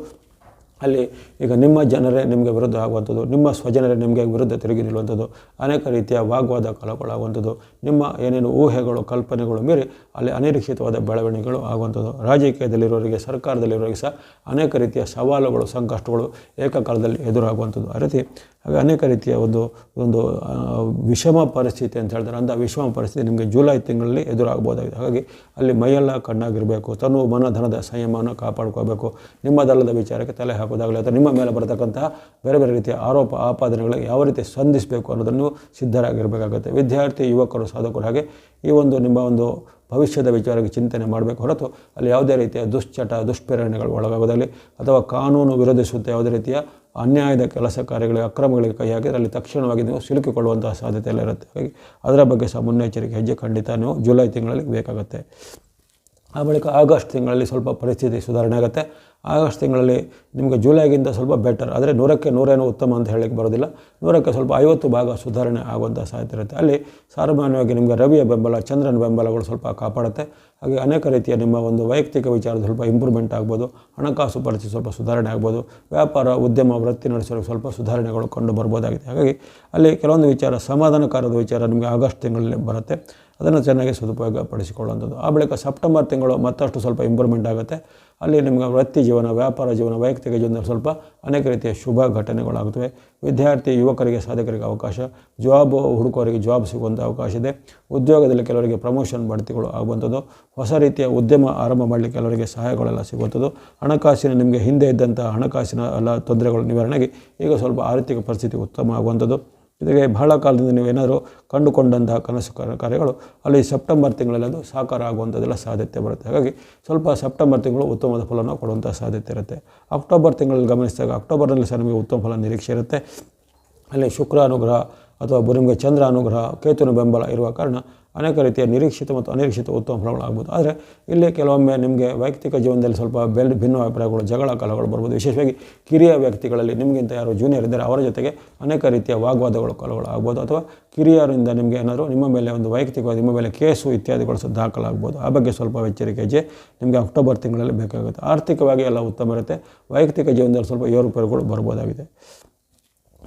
ಅಲ್ಲಿ ಈಗ ನಿಮ್ಮ ಜನರೇ ನಿಮಗೆ ವಿರುದ್ಧ ಆಗುವಂಥದ್ದು, ನಿಮ್ಮ ಸ್ವಜನರೇ ನಿಮಗೆ ವಿರುದ್ಧ ತಿರುಗಿ ನಿಲ್ಲುವಂಥದ್ದು, ಅನೇಕ ರೀತಿಯ ವಾಗ್ವಾದ ಕಲಗಳಾಗುವಂಥದ್ದು ನಿಮ್ಮ ಏನೇನು ಊಹೆಗಳು, ಕಲ್ಪನೆಗಳು ಮೀರಿ ಅಲ್ಲಿ ಅನಿರೀಕ್ಷಿತವಾದ ಬೆಳವಣಿಗೆಗಳು ಆಗುವಂಥದ್ದು. ರಾಜಕೀಯದಲ್ಲಿರೋರಿಗೆ, ಸರ್ಕಾರದಲ್ಲಿರೋರಿಗೆ ಸಹ ಅನೇಕ ರೀತಿಯ ಸವಾಲುಗಳು, ಸಂಕಷ್ಟಗಳು ಏಕಕಾಲದಲ್ಲಿ ಎದುರಾಗುವಂಥದ್ದು. ಆ ರೀತಿ ಹಾಗೆ ಅನೇಕ ರೀತಿಯ ಒಂದು ಒಂದು ವಿಷಮ ಪರಿಸ್ಥಿತಿ ಅಂತ ಹೇಳ್ತಾರೆ. ಅಂಥ ವಿಷಮ ಪರಿಸ್ಥಿತಿ ನಿಮಗೆ ಜುಲೈ ತಿಂಗಳಲ್ಲಿ ಎದುರಾಗ್ಬೋದಾಗಿದೆ ಹಾಗಾಗಿ ಅಲ್ಲಿ ಮೈಯೆಲ್ಲ ಕಣ್ಣಾಗಿರಬೇಕು ತನು ಮನ ಧನದ ಸಂಯಮನ ಕಾಪಾಡ್ಕೋಬೇಕು. ನಿಮ್ಮದಲ್ಲದ ವಿಚಾರಕ್ಕೆ ತಲೆ ಹಾಕೋದಾಗಲಿ ಅಥವಾ ನಿಮ್ಮ ಮೇಲೆ ಬರತಕ್ಕಂತಹ ಬೇರೆ ಬೇರೆ ರೀತಿಯ ಆರೋಪ, ಆಪಾದನೆಗಳಿಗೆ ಯಾವ ರೀತಿ ಸ್ಪಂದಿಸಬೇಕು ಅನ್ನೋದನ್ನು ಸಿದ್ಧರಾಗಿರಬೇಕಾಗುತ್ತೆ. ವಿದ್ಯಾರ್ಥಿ, ಯುವಕರು, ಸಾಧಕರು ಹಾಗೆ ಈ ಒಂದು ನಿಮ್ಮ ಒಂದು ಭವಿಷ್ಯದ ವಿಚಾರಕ್ಕೆ ಚಿಂತನೆ ಮಾಡಬೇಕು ಹೊರತು ಅಲ್ಲಿ ಯಾವುದೇ ರೀತಿಯ ದುಶ್ಚಟ, ದುಷ್ಪ್ರೇರಣೆಗಳು ಒಳಗಾಗೋದಾಗಲಿ ಅಥವಾ ಕಾನೂನು ವಿರೋಧಿಸುವಂಥ ಯಾವುದೇ ರೀತಿಯ ಅನ್ಯಾಯದ ಕೆಲಸ ಕಾರ್ಯಗಳಿಗೆ, ಅಕ್ರಮಗಳಿಗೆ ಕೈ ಹಾಕಿದರೆ ಅಲ್ಲಿ ತಕ್ಷಣವಾಗಿ ನೀವು ಸಿಲುಕಿಕೊಳ್ಳುವಂತಹ ಸಾಧ್ಯತೆ ಎಲ್ಲ ಇರುತ್ತೆ. ಹಾಗಾಗಿ ಅದರ ಬಗ್ಗೆ ಸಹ ಮುನ್ನೆಚ್ಚರಿಕೆ ಹೆಜ್ಜೆ ಖಂಡಿತ ನೀವು ಜುಲೈ ತಿಂಗಳಲ್ಲಿ ಬೇಕಾಗುತ್ತೆ. ಆ ಬಳಿಕ ಆಗಸ್ಟ್ ತಿಂಗಳಲ್ಲಿ ಸ್ವಲ್ಪ ಪರಿಸ್ಥಿತಿ ಸುಧಾರಣೆ ಆಗುತ್ತೆ. ಆಗಸ್ಟ್ ತಿಂಗಳಲ್ಲಿ ನಿಮಗೆ ಜುಲೈಗಿಂತ ಸ್ವಲ್ಪ ಬೆಟರ್ ಆದರೆ ನೂರಕ್ಕೆ ನೂರೇನು ಉತ್ತಮ ಅಂತ ಹೇಳಕ್ಕೆ ಬರೋದಿಲ್ಲ. ನೂರಕ್ಕೆ ಸ್ವಲ್ಪ ಐವತ್ತು ಭಾಗ ಸುಧಾರಣೆ ಆಗುವಂಥ ಸಾಧ್ಯತೆ ಇರುತ್ತೆ. ಅಲ್ಲಿ ಸಾಮಾನ್ಯವಾಗಿ ನಿಮಗೆ ರವಿಯ ಬೆಂಬಲ, ಚಂದ್ರನ ಬೆಂಬಲಗಳು ಸ್ವಲ್ಪ ಕಾಪಾಡುತ್ತೆ. ಹಾಗೆ ಅನೇಕ ರೀತಿಯ ನಿಮ್ಮ ಒಂದು ವೈಯಕ್ತಿಕ ವಿಚಾರ ಸ್ವಲ್ಪ ಇಂಪ್ರೂವ್ಮೆಂಟ್ ಆಗ್ಬೋದು. ಹಣಕಾಸು ಪರಿಸ್ಥಿತಿ ಸ್ವಲ್ಪ ಸುಧಾರಣೆ ಆಗ್ಬೋದು. ವ್ಯಾಪಾರ, ಉದ್ಯಮ, ವೃತ್ತಿ ನಡೆಸೋರಿಗೆ ಸ್ವಲ್ಪ ಸುಧಾರಣೆಗಳು ಕಂಡು ಬರ್ಬೋದಾಗಿದೆ. ಹಾಗಾಗಿ ಅಲ್ಲಿ ಕೆಲವೊಂದು ವಿಚಾರ ಸಮಾಧಾನಕಾರದ ವಿಚಾರ ನಿಮಗೆ ಆಗಸ್ಟ್ ತಿಂಗಳಲ್ಲಿ ಬರುತ್ತೆ. ಅದನ್ನು ಚೆನ್ನಾಗಿ ಸದುಪಯೋಗ ಪಡಿಸಿಕೊಳ್ಳುವಂಥದ್ದು ಆ ಬಳಿಕ ಸೆಪ್ಟೆಂಬರ್ ತಿಂಗಳು ಮತ್ತಷ್ಟು ಸ್ವಲ್ಪ ಇಂಪ್ರೂವ್ಮೆಂಟ್ ಆಗುತ್ತೆ. ಅಲ್ಲಿ ನಿಮಗೆ ವೃತ್ತಿ ಜೀವನ, ವ್ಯಾಪಾರ ಜೀವನ, ವೈಯಕ್ತಿಕ ಜೀವನದಲ್ಲಿ ಸ್ವಲ್ಪ ಅನೇಕ ರೀತಿಯ ಶುಭ ಘಟನೆಗಳಾಗುತ್ತವೆ. ವಿದ್ಯಾರ್ಥಿ, ಯುವಕರಿಗೆ, ಸಾಧಕರಿಗೆ ಅವಕಾಶ ಜಾಬ್ ಹುಡುಕೋರಿಗೆ ಜಾಬ್ ಸಿಗುವಂಥ ಅವಕಾಶ ಇದೆ. ಉದ್ಯೋಗದಲ್ಲಿ ಕೆಲವರಿಗೆ ಪ್ರಮೋಷನ್ ಬಡ್ತಿಗಳು ಆಗುವಂಥದ್ದು. ಹೊಸ ರೀತಿಯ ಉದ್ಯಮ ಆರಂಭ ಮಾಡಲಿಕ್ಕೆ ಕೆಲವರಿಗೆ ಸಹಾಯಗಳೆಲ್ಲ ಸಿಗುವಂಥದ್ದು. ಹಣಕಾಸಿನ ನಿಮಗೆ ಹಿಂದೆ ಇದ್ದಂಥ ಹಣಕಾಸಿನ ಎಲ್ಲ ತೊಂದರೆಗಳು ನಿವಾರಣೆಗೆ ಈಗ ಸ್ವಲ್ಪ ಆರ್ಥಿಕ ಪರಿಸ್ಥಿತಿ ಉತ್ತಮ ಆಗುವಂಥದ್ದು. ಜೊತೆಗೆ ಬಹಳ ಕಾಲದಿಂದ ನೀವು ಏನಾದರೂ ಕಂಡುಕೊಂಡಂತಹ ಕನಸು ಕಾರ- ಕಾರ್ಯಗಳು ಅಲ್ಲಿ ಸೆಪ್ಟೆಂಬರ್ ತಿಂಗಳಲ್ಲಿ ಅದು ಸಾಕಾರ ಆಗುವಂಥದ್ದೆಲ್ಲ ಸಾಧ್ಯತೆ ಬರುತ್ತೆ. ಹಾಗಾಗಿ ಸ್ವಲ್ಪ ಸೆಪ್ಟೆಂಬರ್ ತಿಂಗಳು ಉತ್ತಮವಾದ ಫಲವನ್ನು ಕೊಡುವಂಥ ಸಾಧ್ಯತೆ ಇರುತ್ತೆ. ಅಕ್ಟೋಬರ್ ತಿಂಗಳಲ್ಲಿ ಗಮನಿಸಿದಾಗ ಅಕ್ಟೋಬರ್ನಲ್ಲಿ ಸಹ ನಮಗೆ ಉತ್ತಮ ಫಲ ನಿರೀಕ್ಷೆ ಇರುತ್ತೆ. ಅಲ್ಲಿ ಶುಕ್ರ ಅನುಗ್ರಹ ಅಥವಾ ಬುರಿಮಗೆ ಚಂದ್ರ ಅನುಗ್ರಹ ಕೇತುನ ಬೆಂಬಲ ಇರುವ ಕಾರಣ ಅನೇಕ ರೀತಿಯ ನಿರೀಕ್ಷಿತ ಮತ್ತು ಅನಿರೀಕ್ಷಿತ ಉತ್ತಮ ಫಲಗಳು ಆಗ್ಬೋದು. ಆದರೆ ಇಲ್ಲಿ ಕೆಲವೊಮ್ಮೆ ನಿಮಗೆ ವೈಯಕ್ತಿಕ ಜೀವನದಲ್ಲಿ ಸ್ವಲ್ಪ ಬೆಲ್, ಭಿನ್ನ ಅಭಿಪ್ರಾಯಗಳು, ಜಗಳ ಕಲಹಗಳು ಬರ್ಬೋದು. ವಿಶೇಷವಾಗಿ ಕಿರಿಯ ವ್ಯಕ್ತಿಗಳಲ್ಲಿ ನಿಮಗಿಂತ ಯಾರು ಜೂನಿಯರ್ ಇದ್ದಾರೆ, ಅವರ ಜೊತೆಗೆ ಅನೇಕ ರೀತಿಯ ವಾಗ್ವಾದಗಳು, ಕಲಹಗಳು ಆಗ್ಬೋದು. ಅಥವಾ ಕಿರಿಯರಿಂದ ನಿಮಗೆ ಏನಾದರೂ ನಿಮ್ಮ ಮೇಲೆ ಒಂದು ವೈಯಕ್ತಿಕವಾಗಿ ನಿಮ್ಮ ಮೇಲೆ ಕೇಸು ಇತ್ಯಾದಿಗಳು ಸಹ ದಾಖಲಾಗ್ಬೋದು. ಆ ಬಗ್ಗೆ ಸ್ವಲ್ಪ ಎಚ್ಚರಿಕೆ ನಿಮಗೆ ಅಕ್ಟೋಬರ್ ತಿಂಗಳಲ್ಲಿ ಬೇಕಾಗುತ್ತೆ. ಆರ್ಥಿಕವಾಗಿ ಎಲ್ಲ ಉತ್ತಮ ಇರುತ್ತೆ. ವೈಯಕ್ತಿಕ ಜೀವನದಲ್ಲಿ ಸ್ವಲ್ಪ ಏರುಪೇರುಗಳು ಬರ್ಬೋದಾಗಿದೆ.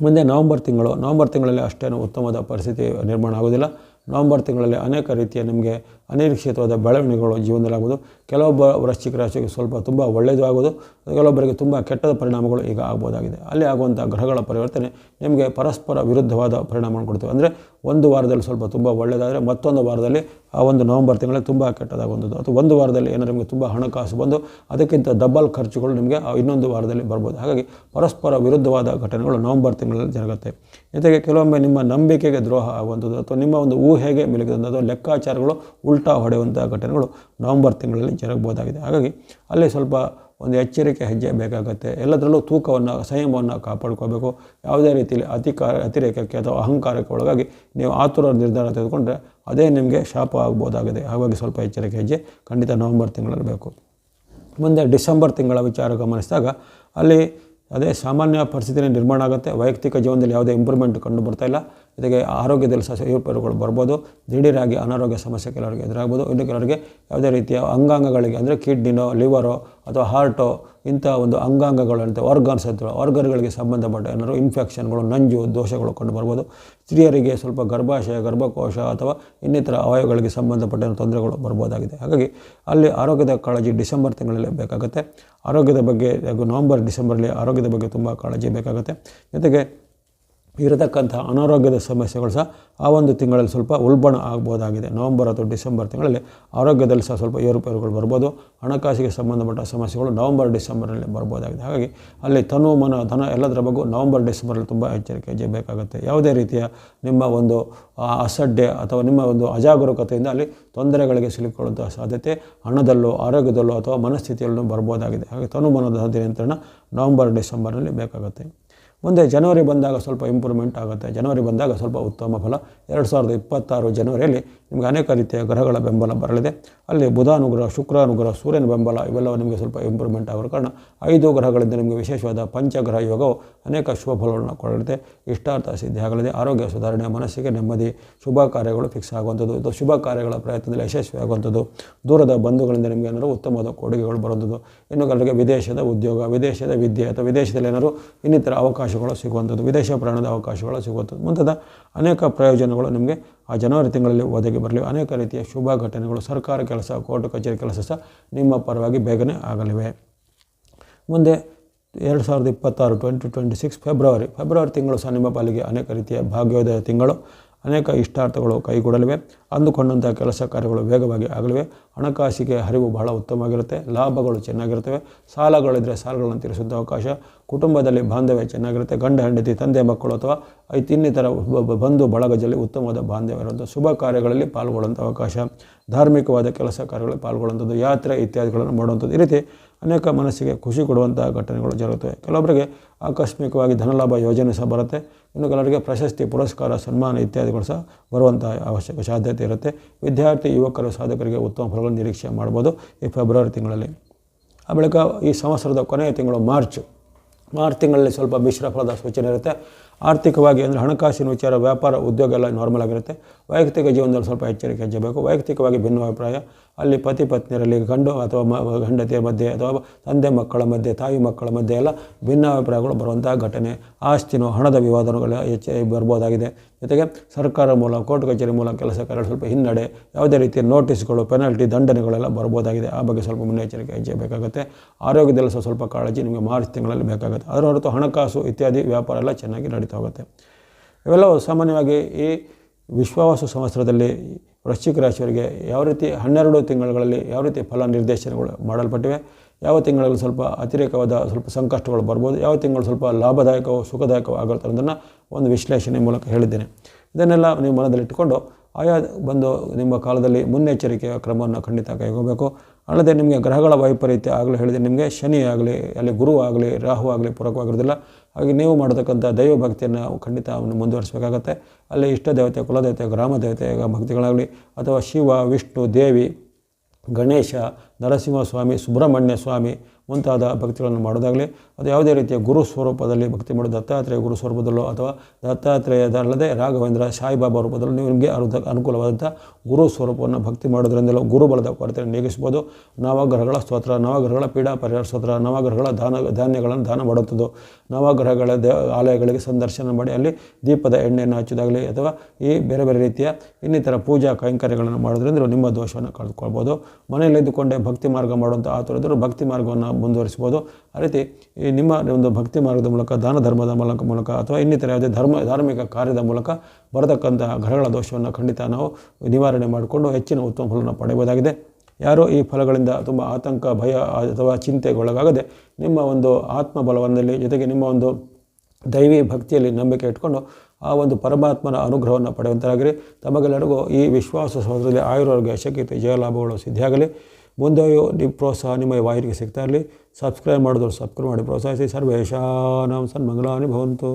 ಮುಂದೆ ನವಂಬರ್ ತಿಂಗಳು. ನವಂಬರ್ ತಿಂಗಳಲ್ಲಿ ಅಷ್ಟೇನು ಉತ್ತಮವಾದ ಪರಿಸ್ಥಿತಿ ನಿರ್ಮಾಣ ಆಗೋದಿಲ್ಲ. ನವಂಬರ್ ತಿಂಗಳಲ್ಲಿ ಅನೇಕ ರೀತಿಯ ನಿಮಗೆ ಅನಿರೀಕ್ಷಿತವಾದ ಬೆಳವಣಿಗೆಗಳು ಜೀವನದಲ್ಲಿ ಆಗೋದು ಕೆಲವೊಬ್ಬ ವೃಶ್ಚಿಕ ರಾಶಿಗೆ ಸ್ವಲ್ಪ ತುಂಬ ಒಳ್ಳೆಯದು ಆಗೋದು. ಕೆಲವೊಬ್ಬರಿಗೆ ತುಂಬ ಕೆಟ್ಟದ ಪರಿಣಾಮಗಳು ಈಗ ಆಗ್ಬೋದಾಗಿದೆ. ಅಲ್ಲಿ ಆಗುವಂಥ ಗ್ರಹಗಳ ಪರಿವರ್ತನೆ ನಿಮಗೆ ಪರಸ್ಪರ ವಿರುದ್ಧವಾದ ಪರಿಣಾಮವನ್ನು ಕೊಡ್ತವೆ ಅಂದರೆ ಒಂದು ವಾರದಲ್ಲಿ ಸ್ವಲ್ಪ ತುಂಬ ಒಳ್ಳೆಯದಾದರೆ ಮತ್ತೊಂದು ವಾರದಲ್ಲಿ ಆ ಒಂದು ನವಂಬರ್ ತಿಂಗಳಲ್ಲಿ ತುಂಬ ಕೆಟ್ಟದಾಗುವಂಥದ್ದು. ಅಥವಾ ಒಂದು ವಾರದಲ್ಲಿ ಏನಾದ್ರು ನಿಮಗೆ ತುಂಬ ಹಣಕಾಸು ಬಂದು ಅದಕ್ಕಿಂತ ಡಬಲ್ ಖರ್ಚುಗಳು ನಿಮಗೆ ಇನ್ನೊಂದು ವಾರದಲ್ಲಿ ಬರ್ಬೋದು. ಹಾಗಾಗಿ ಪರಸ್ಪರ ವಿರುದ್ಧವಾದ ಘಟನೆಗಳು ನವಂಬರ್ ತಿಂಗಳಲ್ಲಿ ಜರುಗುತ್ತೆ. ಜೊತೆಗೆ ಕೆಲವೊಮ್ಮೆ ನಿಮ್ಮ ನಂಬಿಕೆಗೆ ದ್ರೋಹ ಆಗುವಂಥದ್ದು ಅಥವಾ ನಿಮ್ಮ ಒಂದು ಊಹೆಗೆ ಮೆಲುಕಿದಂಥ ಅಥವಾ ಲೆಕ್ಕಾಚಾರಗಳು ಉಲ್ಟಾ ಹೊಡೆಯುವಂಥ ಘಟನೆಗಳು ನವಂಬರ್ ತಿಂಗಳಲ್ಲಿ ಜರುಗಬಹುದಾಗಿದೆ. ಹಾಗಾಗಿ ಅಲ್ಲಿ ಸ್ವಲ್ಪ ಒಂದು ಎಚ್ಚರಿಕೆ, ಹೆಜ್ಜೆ ಬೇಕಾಗುತ್ತೆ. ಎಲ್ಲದರಲ್ಲೂ ತೂಕವನ್ನು, ಸಂಯಮವನ್ನು ಕಾಪಾಡ್ಕೋಬೇಕು. ಯಾವುದೇ ರೀತಿಯಲ್ಲಿ ಅತಿಕಾರ, ಅತಿರೇಕಕ್ಕೆ ಅಥವಾ ಅಹಂಕಾರಕ್ಕೆ ಒಳಗಾಗಿ ನೀವು ಆತುರ, ನಿರ್ಧಾರ ತೆಗೆದುಕೊಂಡ್ರೆ ಅದೇ ನಿಮಗೆ ಶಾಪ ಆಗ್ಬೋದಾಗಿದೆ ಹಾಗಾಗಿ ಸ್ವಲ್ಪ ಎಚ್ಚರಿಕೆ, ಹೆಜ್ಜೆ ಖಂಡಿತ ನವಂಬರ್ ತಿಂಗಳಲ್ಲಿ ಬೇಕು ಮುಂದೆ ಡಿಸೆಂಬರ್ ತಿಂಗಳ ವಿಚಾರ ಗಮನಿಸಿದಾಗ ಅಲ್ಲಿ ಅದೇ ಸಾಮಾನ್ಯ ಪರಿಸ್ಥಿತಿಯಲ್ಲಿ ನಿರ್ಮಾಣ ಆಗುತ್ತೆ. ವೈಯಕ್ತಿಕ ಜೀವನದಲ್ಲಿ ಯಾವುದೇ ಇಂಪ್ರೂವ್ಮೆಂಟ್ ಕಂಡು ಬರ್ತಾ ಇಲ್ಲ. ಜೊತೆಗೆ ಆರೋಗ್ಯದಲ್ಲಿ ಸಹ ಏರುಪೇರುಗಳು ಬರ್ಬೋದು. ದಿಢೀರಾಗಿ ಅನಾರೋಗ್ಯ ಸಮಸ್ಯೆ ಕೆಲವರಿಗೆ ಎದುರಾಗ್ಬೋದು. ಇನ್ನು ಕೆಲವರಿಗೆ ಯಾವುದೇ ರೀತಿಯ ಅಂಗಾಂಗಗಳಿಗೆ ಅಂದರೆ ಕಿಡ್ನಿನೋ ಲಿವರೋ ಅಥವಾ ಹಾರ್ಟೋ ಇಂಥ ಒಂದು ಅಂಗಾಂಗಗಳು ಅಂತ ಆರ್ಗನ್ಸ್ ಅಂತ ಆರ್ಗನ್ಗಳಿಗೆ ಸಂಬಂಧಪಟ್ಟ ಏನಾದರೂ ಇನ್ಫೆಕ್ಷನ್ಗಳು ನಂಜು, ದೋಷಗಳು ಕಂಡು ಬರ್ಬೋದು. ಸ್ತ್ರೀಯರಿಗೆ ಸ್ವಲ್ಪ ಗರ್ಭಾಶಯ, ಗರ್ಭಕೋಶ ಅಥವಾ ಇನ್ನಿತರ ಅವಯವಗಳಿಗೆ ಸಂಬಂಧಪಟ್ಟ ತೊಂದರೆಗಳು ಬರ್ಬೋದಾಗಿದೆ. ಹಾಗಾಗಿ ಅಲ್ಲಿ ಆರೋಗ್ಯದ ಕಾಳಜಿ ಡಿಸೆಂಬರ್ ತಿಂಗಳಲ್ಲಿ ಬೇಕಾಗುತ್ತೆ. ಆರೋಗ್ಯದ ಬಗ್ಗೆ ಹಾಗೂ ನವಂಬರ್ ಡಿಸೆಂಬರ್ಲಿ ಆರೋಗ್ಯದ ಬಗ್ಗೆ ತುಂಬ ಕಾಳಜಿ ಬೇಕಾಗುತ್ತೆ. ಜೊತೆಗೆ ಇರತಕ್ಕಂಥ ಅನಾರೋಗ್ಯದ ಸಮಸ್ಯೆಗಳು ಸಹ ಆ ಒಂದು ತಿಂಗಳಲ್ಲಿ ಸ್ವಲ್ಪ ಉಲ್ಬಣ ಆಗ್ಬೋದಾಗಿದೆ. ನವಂಬರ್ ಅಥವಾ ಡಿಸೆಂಬರ್ ತಿಂಗಳಲ್ಲಿ ಆರೋಗ್ಯದಲ್ಲಿ ಸಹ ಸ್ವಲ್ಪ ಏರುಪೇರುಗಳು ಬರ್ಬೋದು. ಹಣಕಾಸಿಗೆ ಸಂಬಂಧಪಟ್ಟ ಸಮಸ್ಯೆಗಳು ನವಂಬರ್, ಡಿಸೆಂಬರ್ನಲ್ಲಿ ಬರ್ಬೋದಾಗಿದೆ. ಹಾಗಾಗಿ ಅಲ್ಲಿ ತನು, ಮನ, ಧನ ಎಲ್ಲದರ ಬಗ್ಗೆ ನವಂಬರ್ ಡಿಸೆಂಬರಲ್ಲಿ ತುಂಬ ಎಚ್ಚರಿಕೆ ಬೇಕಾಗುತ್ತೆ. ಯಾವುದೇ ರೀತಿಯ ನಿಮ್ಮ ಒಂದು ಅಸಡ್ಡೆ ಅಥವಾ ನಿಮ್ಮ ಒಂದು ಅಜಾಗರೂಕತೆಯಿಂದ ಅಲ್ಲಿ ತೊಂದರೆಗಳಿಗೆ ಸಿಲುಕೊಳ್ಳುವಂಥ ಸಾಧ್ಯತೆ ಹಣದಲ್ಲೋ, ಆರೋಗ್ಯದಲ್ಲೋ ಅಥವಾ ಮನಸ್ಥಿತಿಯಲ್ಲೂ ಬರ್ಬೋದಾಗಿದೆ. ಹಾಗೆ ತನು, ಮನದ ನಿಯಂತ್ರಣ ನವಂಬರ್, ಡಿಸೆಂಬರ್ನಲ್ಲಿ ಬೇಕಾಗುತ್ತೆ. ಮುಂದೆ ಜನವರಿ ಬಂದಾಗ ಸ್ವಲ್ಪ ಇಂಪ್ರೂವ್ಮೆಂಟ್ ಆಗುತ್ತೆ. ಜನವರಿ ಬಂದಾಗ ಸ್ವಲ್ಪ ಉತ್ತಮ ಫಲ. ಎರಡು ಸಾವಿರದ ಇಪ್ಪತ್ತಾರು ಜನವರಿಯಲ್ಲಿ ನಿಮಗೆ ಅನೇಕ ರೀತಿಯ ಗ್ರಹಗಳ ಬೆಂಬಲ ಬರಲಿದೆ. ಅಲ್ಲಿ ಬುಧಾನುಗ್ರಹ, ಶುಕ್ರಾನುಗ್ರಹ, ಸೂರ್ಯನ ಬೆಂಬಲ ಇವೆಲ್ಲವೂ ನಿಮಗೆ ಸ್ವಲ್ಪ ಇಂಪ್ರೂವ್ಮೆಂಟ್ ಆಗೋ ಕಾರಣ ಐದು ಗ್ರಹಗಳಿಂದ ನಿಮಗೆ ವಿಶೇಷವಾದ ಪಂಚಗ್ರಹ ಯೋಗವು ಅನೇಕ ಶುಭ ಫಲಗಳನ್ನು ಕೊಡಲಿದೆ. ಇಷ್ಟಾರ್ಥ ಸಿದ್ಧಿಯಾಗಲಿದೆ ಆರೋಗ್ಯ ಸುಧಾರಣೆ, ಮನಸ್ಸಿಗೆ ನೆಮ್ಮದಿ, ಶುಭ ಕಾರ್ಯಗಳು ಫಿಕ್ಸ್ ಆಗುವಂಥದ್ದು. ಇದು ಶುಭ ಕಾರ್ಯಗಳ ಪ್ರಯತ್ನದಲ್ಲಿ ಯಶಸ್ವಿ ಆಗುವಂಥದ್ದು ದೂರದ ಬಂಧುಗಳಿಂದ ನಿಮಗೆ ಏನಾದರೂ ಉತ್ತಮವಾದ ಕೊಡುಗೆಗಳು ಬರುವಂಥದ್ದು. ಇನ್ನು ಕೆಲವರಿಗೆ ವಿದೇಶದ ಉದ್ಯೋಗ, ವಿದೇಶದ ವಿದ್ಯೆ ಅಥವಾ ವಿದೇಶದಲ್ಲಿ ಏನಾದರೂ ಇನ್ನಿತರ ಅವಕಾಶಗಳು ಸಿಗುವಂಥದ್ದು, ವಿದೇಶ ಪ್ರಯಾಣದ ಅವಕಾಶಗಳು ಸಿಗುವಂಥದ್ದು. ಮುಂತಾದ ಅನೇಕ ಪ್ರಯೋಜನಗಳು ನಿಮಗೆ ಆ ಜನವರಿ ತಿಂಗಳಲ್ಲಿ ಒದಗಿ ಬರಲಿ, ಅನೇಕ ರೀತಿಯ ಶುಭ ಘಟನೆಗಳು, ಸರ್ಕಾರ ಕೆಲಸ, ಕೋರ್ಟ್ ಕಚೇರಿ ಕೆಲಸ ಸಹ ನಿಮ್ಮ ಪರವಾಗಿ ಬೇಗನೆ ಆಗಲಿವೆ. ಮುಂದೆ ಎರಡು ಸಾವಿರದ ಇಪ್ಪತ್ತಾರು twenty twenty six February February ತಿಂಗಳು ಸಹ ನಿಮ್ಮ ಪಾಲಿಗೆ ಅನೇಕ ರೀತಿಯ ಭಾಗ್ಯೋದಯ ತಿಂಗಳು. ಅನೇಕ ಇಷ್ಟಾರ್ಥಗಳು ಕೈಗೂಡಲಿವೆ. ಅಂದುಕೊಂಡಂಥ ಕೆಲಸ ಕಾರ್ಯಗಳು ವೇಗವಾಗಿ ಆಗಲಿವೆ. ಹಣಕಾಸಿಗೆ ಹರಿವು ಬಹಳ ಉತ್ತಮವಾಗಿರುತ್ತೆ. ಲಾಭಗಳು ಚೆನ್ನಾಗಿರುತ್ತವೆ. ಸಾಲಗಳಿದ್ದರೆ ಸಾಲಗಳನ್ನು ತೀರಿಸುವಂಥ ಅವಕಾಶ. ಕುಟುಂಬದಲ್ಲಿ ಬಾಂಧವ್ಯ ಚೆನ್ನಾಗಿರುತ್ತೆ. ಗಂಡ, ಹೆಂಡತಿ, ತಂದೆ, ಮಕ್ಕಳು ಅಥವಾ ಇನ್ನಿತರ ಬಂಧು ಬಳಗದಲ್ಲಿ ಉತ್ತಮವಾದ ಬಾಂಧವ್ಯ ಇರುವಂಥ ಶುಭ ಕಾರ್ಯಗಳಲ್ಲಿ ಪಾಲ್ಗೊಳ್ಳುವಂಥ ಅವಕಾಶ. ಧಾರ್ಮಿಕವಾದ ಕೆಲಸ ಕಾರ್ಯಗಳಲ್ಲಿ ಪಾಲ್ಗೊಳ್ಳುವಂಥದ್ದು, ಯಾತ್ರೆ ಇತ್ಯಾದಿಗಳನ್ನು ಮಾಡುವಂಥದ್ದು. ಈ ರೀತಿ ಅನೇಕ ಮನಸ್ಸಿಗೆ ಖುಷಿ ಕೊಡುವಂಥ ಘಟನೆಗಳು ಜರುಗುತ್ತವೆ. ಕೆಲವೊಬ್ಬರಿಗೆ ಆಕಸ್ಮಿಕವಾಗಿ ಧನಲಾಭ ಯೋಜನೆ ಸಹ ಬರುತ್ತೆ. ಇನ್ನು ಕೆಲವರಿಗೆ ಪ್ರಶಸ್ತಿ, ಪುರಸ್ಕಾರ, ಸನ್ಮಾನ ಇತ್ಯಾದಿಗಳು ಸಹ ಬರುವಂಥ ಅವಶ್ಯಕ ಸಾಧ್ಯತೆ ಇರುತ್ತೆ. ವಿದ್ಯಾರ್ಥಿ, ಯುವಕರು, ಸಾಧಕರಿಗೆ ಉತ್ತಮ ಫಲಗಳನ್ನು ನಿರೀಕ್ಷೆ ಮಾಡ್ಬೋದು ಈ ಫೆಬ್ರವರಿ ತಿಂಗಳಲ್ಲಿ. ಆ ಬಳಿಕ ಈ ಸಂವತ್ಸರದ ಕೊನೆಯ ತಿಂಗಳು ಮಾರ್ಚ್. ಮಾರ್ಚ್ ತಿಂಗಳಲ್ಲಿ ಸ್ವಲ್ಪ ಮಿಶ್ರ ಫಲದ ಸೂಚನೆ ಇರುತ್ತೆ. ಆರ್ಥಿಕವಾಗಿ ಅಂದರೆ ಹಣಕಾಸಿನ ವಿಚಾರ, ವ್ಯಾಪಾರ, ಉದ್ಯೋಗ ಎಲ್ಲ ನಾರ್ಮಲ್ ಆಗಿರುತ್ತೆ. ವೈಯಕ್ತಿಕ ಜೀವನದಲ್ಲಿ ಸ್ವಲ್ಪ ಎಚ್ಚರಿಕೆ ಹೆಚ್ಚಬೇಕು ವೈಯಕ್ತಿಕವಾಗಿ ಭಿನ್ನಾಭಿಪ್ರಾಯ ಅಲ್ಲಿ ಪತಿ ಪತ್ನಿಯರಲ್ಲಿ ಗಂಡು ಅಥವಾ ಮ ಹೆಂಡತಿಯ ಮಧ್ಯೆ ಅಥವಾ ತಂದೆ ಮಕ್ಕಳ ಮಧ್ಯೆ, ತಾಯಿ ಮಕ್ಕಳ ಮಧ್ಯೆ ಎಲ್ಲ ಭಿನ್ನಾಭಿಪ್ರಾಯಗಳು ಬರುವಂಥ ಘಟನೆ. ಆಸ್ತಿನೋ ಹಣದ ವಿವಾದಗಳು ಹೆಚ್ಚು ಬರ್ಬೋದಾಗಿದೆ. ಜೊತೆಗೆ ಸರ್ಕಾರ ಮೂಲ ಕೋರ್ಟ್ ಕಚೇರಿ ಮೂಲ ಕೆಲಸ ಕಾರ್ಯ ಸ್ವಲ್ಪ ಹಿನ್ನಡೆ. ಯಾವುದೇ ರೀತಿಯ ನೋಟಿಸ್ಗಳು, ಪೆನಾಲ್ಟಿ ದಂಡನೆಗಳೆಲ್ಲ ಬರ್ಬೋದಾಗಿದೆ ಆ ಬಗ್ಗೆ ಸ್ವಲ್ಪ ಮುನ್ನೆಚ್ಚರಿಕೆ ಹೆಜ್ಜೆ ಬೇಕಾಗುತ್ತೆ ಆರೋಗ್ಯದಲ್ಲಿ ಸ್ವಲ್ಪ ಕಾಳಜಿ ನಿಮಗೆ ಮಾರ್ಚ್ ತಿಂಗಳಲ್ಲಿ ಬೇಕಾಗುತ್ತೆ. ಅದರ ಹೊರತು ಹಣಕಾಸು ಇತ್ಯಾದಿ ವ್ಯಾಪಾರ ಎಲ್ಲ ಚೆನ್ನಾಗಿ ನಡೀತಾ ಹೋಗುತ್ತೆ. ಇವೆಲ್ಲವೂ ಸಾಮಾನ್ಯವಾಗಿ ಈ ವಿಶ್ವಾಸ ಸಂವತ್ಸರದಲ್ಲಿ ವೃಶ್ಚಿಕ ರಾಶಿಯವರಿಗೆ ಯಾವ ರೀತಿ ಹನ್ನೆರಡು ತಿಂಗಳುಗಳಲ್ಲಿ ಯಾವ ರೀತಿ ಫಲ ನಿರ್ದೇಶನಗಳು ಮಾಡಲ್ಪಟ್ಟಿವೆ, ಯಾವ ತಿಂಗಳಲ್ಲಿ ಸ್ವಲ್ಪ ಅತಿರೇಕವಾದ ಸ್ವಲ್ಪ ಸಂಕಷ್ಟಗಳು ಬರ್ಬೋದು, ಯಾವ ತಿಂಗಳು ಸ್ವಲ್ಪ ಲಾಭದಾಯಕವೋ ಸುಖದಾಯಕವೋ ಆಗುತ್ತೆ ಅನ್ನೋದನ್ನು ಒಂದು ವಿಶ್ಲೇಷಣೆ ಮೂಲಕ ಹೇಳಿದ್ದೇನೆ. ಇದನ್ನೆಲ್ಲ ನೀವು ಮನದಲ್ಲಿಟ್ಟುಕೊಂಡು ಆಯಾ ಬಂದು ನಿಮ್ಮ ಕಾಲದಲ್ಲಿ ಮುನ್ನೆಚ್ಚರಿಕೆಯ ಕ್ರಮವನ್ನು ಖಂಡಿತ ಕೈಗೊಳ್ಳಬೇಕು. ಅಲ್ಲದೆ ನಿಮಗೆ ಗ್ರಹಗಳ ವೈಪರೀತ್ಯ ಆಗಲಿ, ಹೇಳಿದೆ ನಿಮಗೆ ಶನಿ ಆಗಲಿ, ಅಲ್ಲಿ ಗುರು ಆಗಲಿ, ರಾಹು ಆಗಲಿ ಪೂರಕವಾಗಿರೋದಿಲ್ಲ ಹಾಗೆ ನೀವು ಮಾಡತಕ್ಕಂಥ ದೈವ ಭಕ್ತಿಯನ್ನು ಖಂಡಿತ ಮುಂದುವರಿಸಬೇಕಾಗತ್ತೆ. ಅಲ್ಲಿ ಇಷ್ಟ ದೇವತೆ ಕುಲದೇವತೆ ಗ್ರಾಮ ದೇವತೆ, ಭಕ್ತಿಗಳಾಗಲಿ, ಅಥವಾ ಶಿವ, ವಿಷ್ಣು, ದೇವಿ, ಗಣೇಶ, ನರಸಿಂಹಸ್ವಾಮಿ ಸುಬ್ರಹ್ಮಣ್ಯ ಸ್ವಾಮಿ ಮುಂತಾದ ಭಕ್ತಿಗಳನ್ನು ಮಾಡೋದಾಗಲಿ, ಅದು ಯಾವುದೇ ರೀತಿಯ ಗುರು ಸ್ವರೂಪದಲ್ಲಿ ಭಕ್ತಿ ಮಾಡಿ ದತ್ತಾತ್ರೇಯ ಗುರು ಸ್ವರೂಪದಲ್ಲೋ ಅಥವಾ ದತ್ತಾತ್ರೇಯದಲ್ಲದೆ ರಾಘವೇಂದ್ರ ಸಾಯಿಬಾಬಾ ರೂಪದಲ್ಲೂ ನಿಮಗೆ ಅನುದ ಅನುಕೂಲವಾದಂಥ ಗುರು ಸ್ವರೂಪವನ್ನು ಭಕ್ತಿ ಮಾಡೋದ್ರಿಂದಲೂ ಗುರುಬಲದ ಕೊರತೆಯನ್ನು ನೀಗಿಸ್ಬೋದು. ನವಗ್ರಹಗಳ ಸ್ತೋತ್ರ, ನವಗ್ರಹಗಳ ಪೀಡಾ ಪರಿಹಾರ ಸ್ತೋತ್ರ, ನವಗ್ರಹಗಳ ದಾನ ಧಾನ್ಯಗಳನ್ನು ದಾನ ಮಾಡುವಂಥದ್ದು. ನವಗ್ರಹಗಳ ದೇ ಆಲಯಗಳಿಗೆ ಸಂದರ್ಶನ ಮಾಡಿ ಅಲ್ಲಿ ದೀಪದ ಎಣ್ಣೆಯನ್ನು ಹಚ್ಚೋದಾಗಲಿ ಅಥವಾ ಈ ಬೇರೆ ಬೇರೆ ರೀತಿಯ ಇನ್ನಿತರ ಪೂಜಾ ಕೈಂಕರ್ಯಗಳನ್ನು ಮಾಡೋದ್ರಿಂದ ನಿಮ್ಮ ದೋಷವನ್ನು ಕಳೆದುಕೊಳ್ಬೋದು. ಮನೆಯಲ್ಲಿದ್ದುಕೊಂಡೇ ಭಕ್ತಿ ಮಾರ್ಗ ಮಾಡುವಂಥ ಆತುರದರು ಭಕ್ತಿ ಮಾರ್ಗವನ್ನು ಮುಂದುವರಿಸ್ಬೋದು ಆ ರೀತಿ ಈ ನಿಮ್ಮ ಒಂದು ಭಕ್ತಿ ಮಾರ್ಗದ ಮೂಲಕ, ದಾನ ಧರ್ಮದ ಮೂಲಕ ಮೂಲಕ ಅಥವಾ ಇನ್ನಿತರ ಯಾವುದೇ ಧರ್ಮ, ಧಾರ್ಮಿಕ ಕಾರ್ಯದ ಮೂಲಕ ಬರತಕ್ಕಂತಹ ಗ್ರಹಗಳ ದೋಷವನ್ನು ಖಂಡಿತ ನಾವು ನಿವಾರಣೆ ಮಾಡಿಕೊಂಡು ಹೆಚ್ಚಿನ ಉತ್ತಮ ಫಲವನ್ನು ಪಡೆಯಬಹುದಾಗಿದೆ. ಯಾರೋ ಈ ಫಲಗಳಿಂದ ತುಂಬ ಆತಂಕ, ಭಯ ಅಥವಾ ಚಿಂತೆಗೊಳಗಾಗದೆ ನಿಮ್ಮ ಒಂದು ಆತ್ಮಬಲವನ್ನಲ್ಲಿ ಜೊತೆಗೆ ನಿಮ್ಮ ಒಂದು ದೈವಿ ಭಕ್ತಿಯಲ್ಲಿ ನಂಬಿಕೆ ಇಟ್ಕೊಂಡು ಆ ಒಂದು ಪರಮಾತ್ಮನ ಅನುಗ್ರಹವನ್ನು ಪಡೆಯುವಂತರಾಗಿರಿ. ತಮಗೆಲ್ಲರಿಗೂ ಈ ವಿಶ್ವಾಸ ಸಹೋದರದಲ್ಲಿ ಆಯುರ್ವರ್ಗ ಶಕ್ತಿ, ಜಯಲಾಭಗಳು ಸಿದ್ಧಿಯಾಗಲಿ. ಮುಂದೆಯೂ ನಿಮ್ಮ ಪ್ರೋತ್ಸಾಹ ನಿಮ್ಮ ವಾಹಿನಿಗೆ ಸಿಗ್ತಾ ಇರಲಿ. ಸಬ್ಸ್ಕ್ರೈಬ್ ಮಾಡಿದ್ರು ಸಬ್ಸ್ಕ್ರೈಬ್ ಮಾಡಿ ಪ್ರೋತ್ಸಾಹಿಸಿ. ಸರ್ವೇಶಾನಾಂ ಸನ್ಮಂಗಲಾನಿ ಭವಂತು.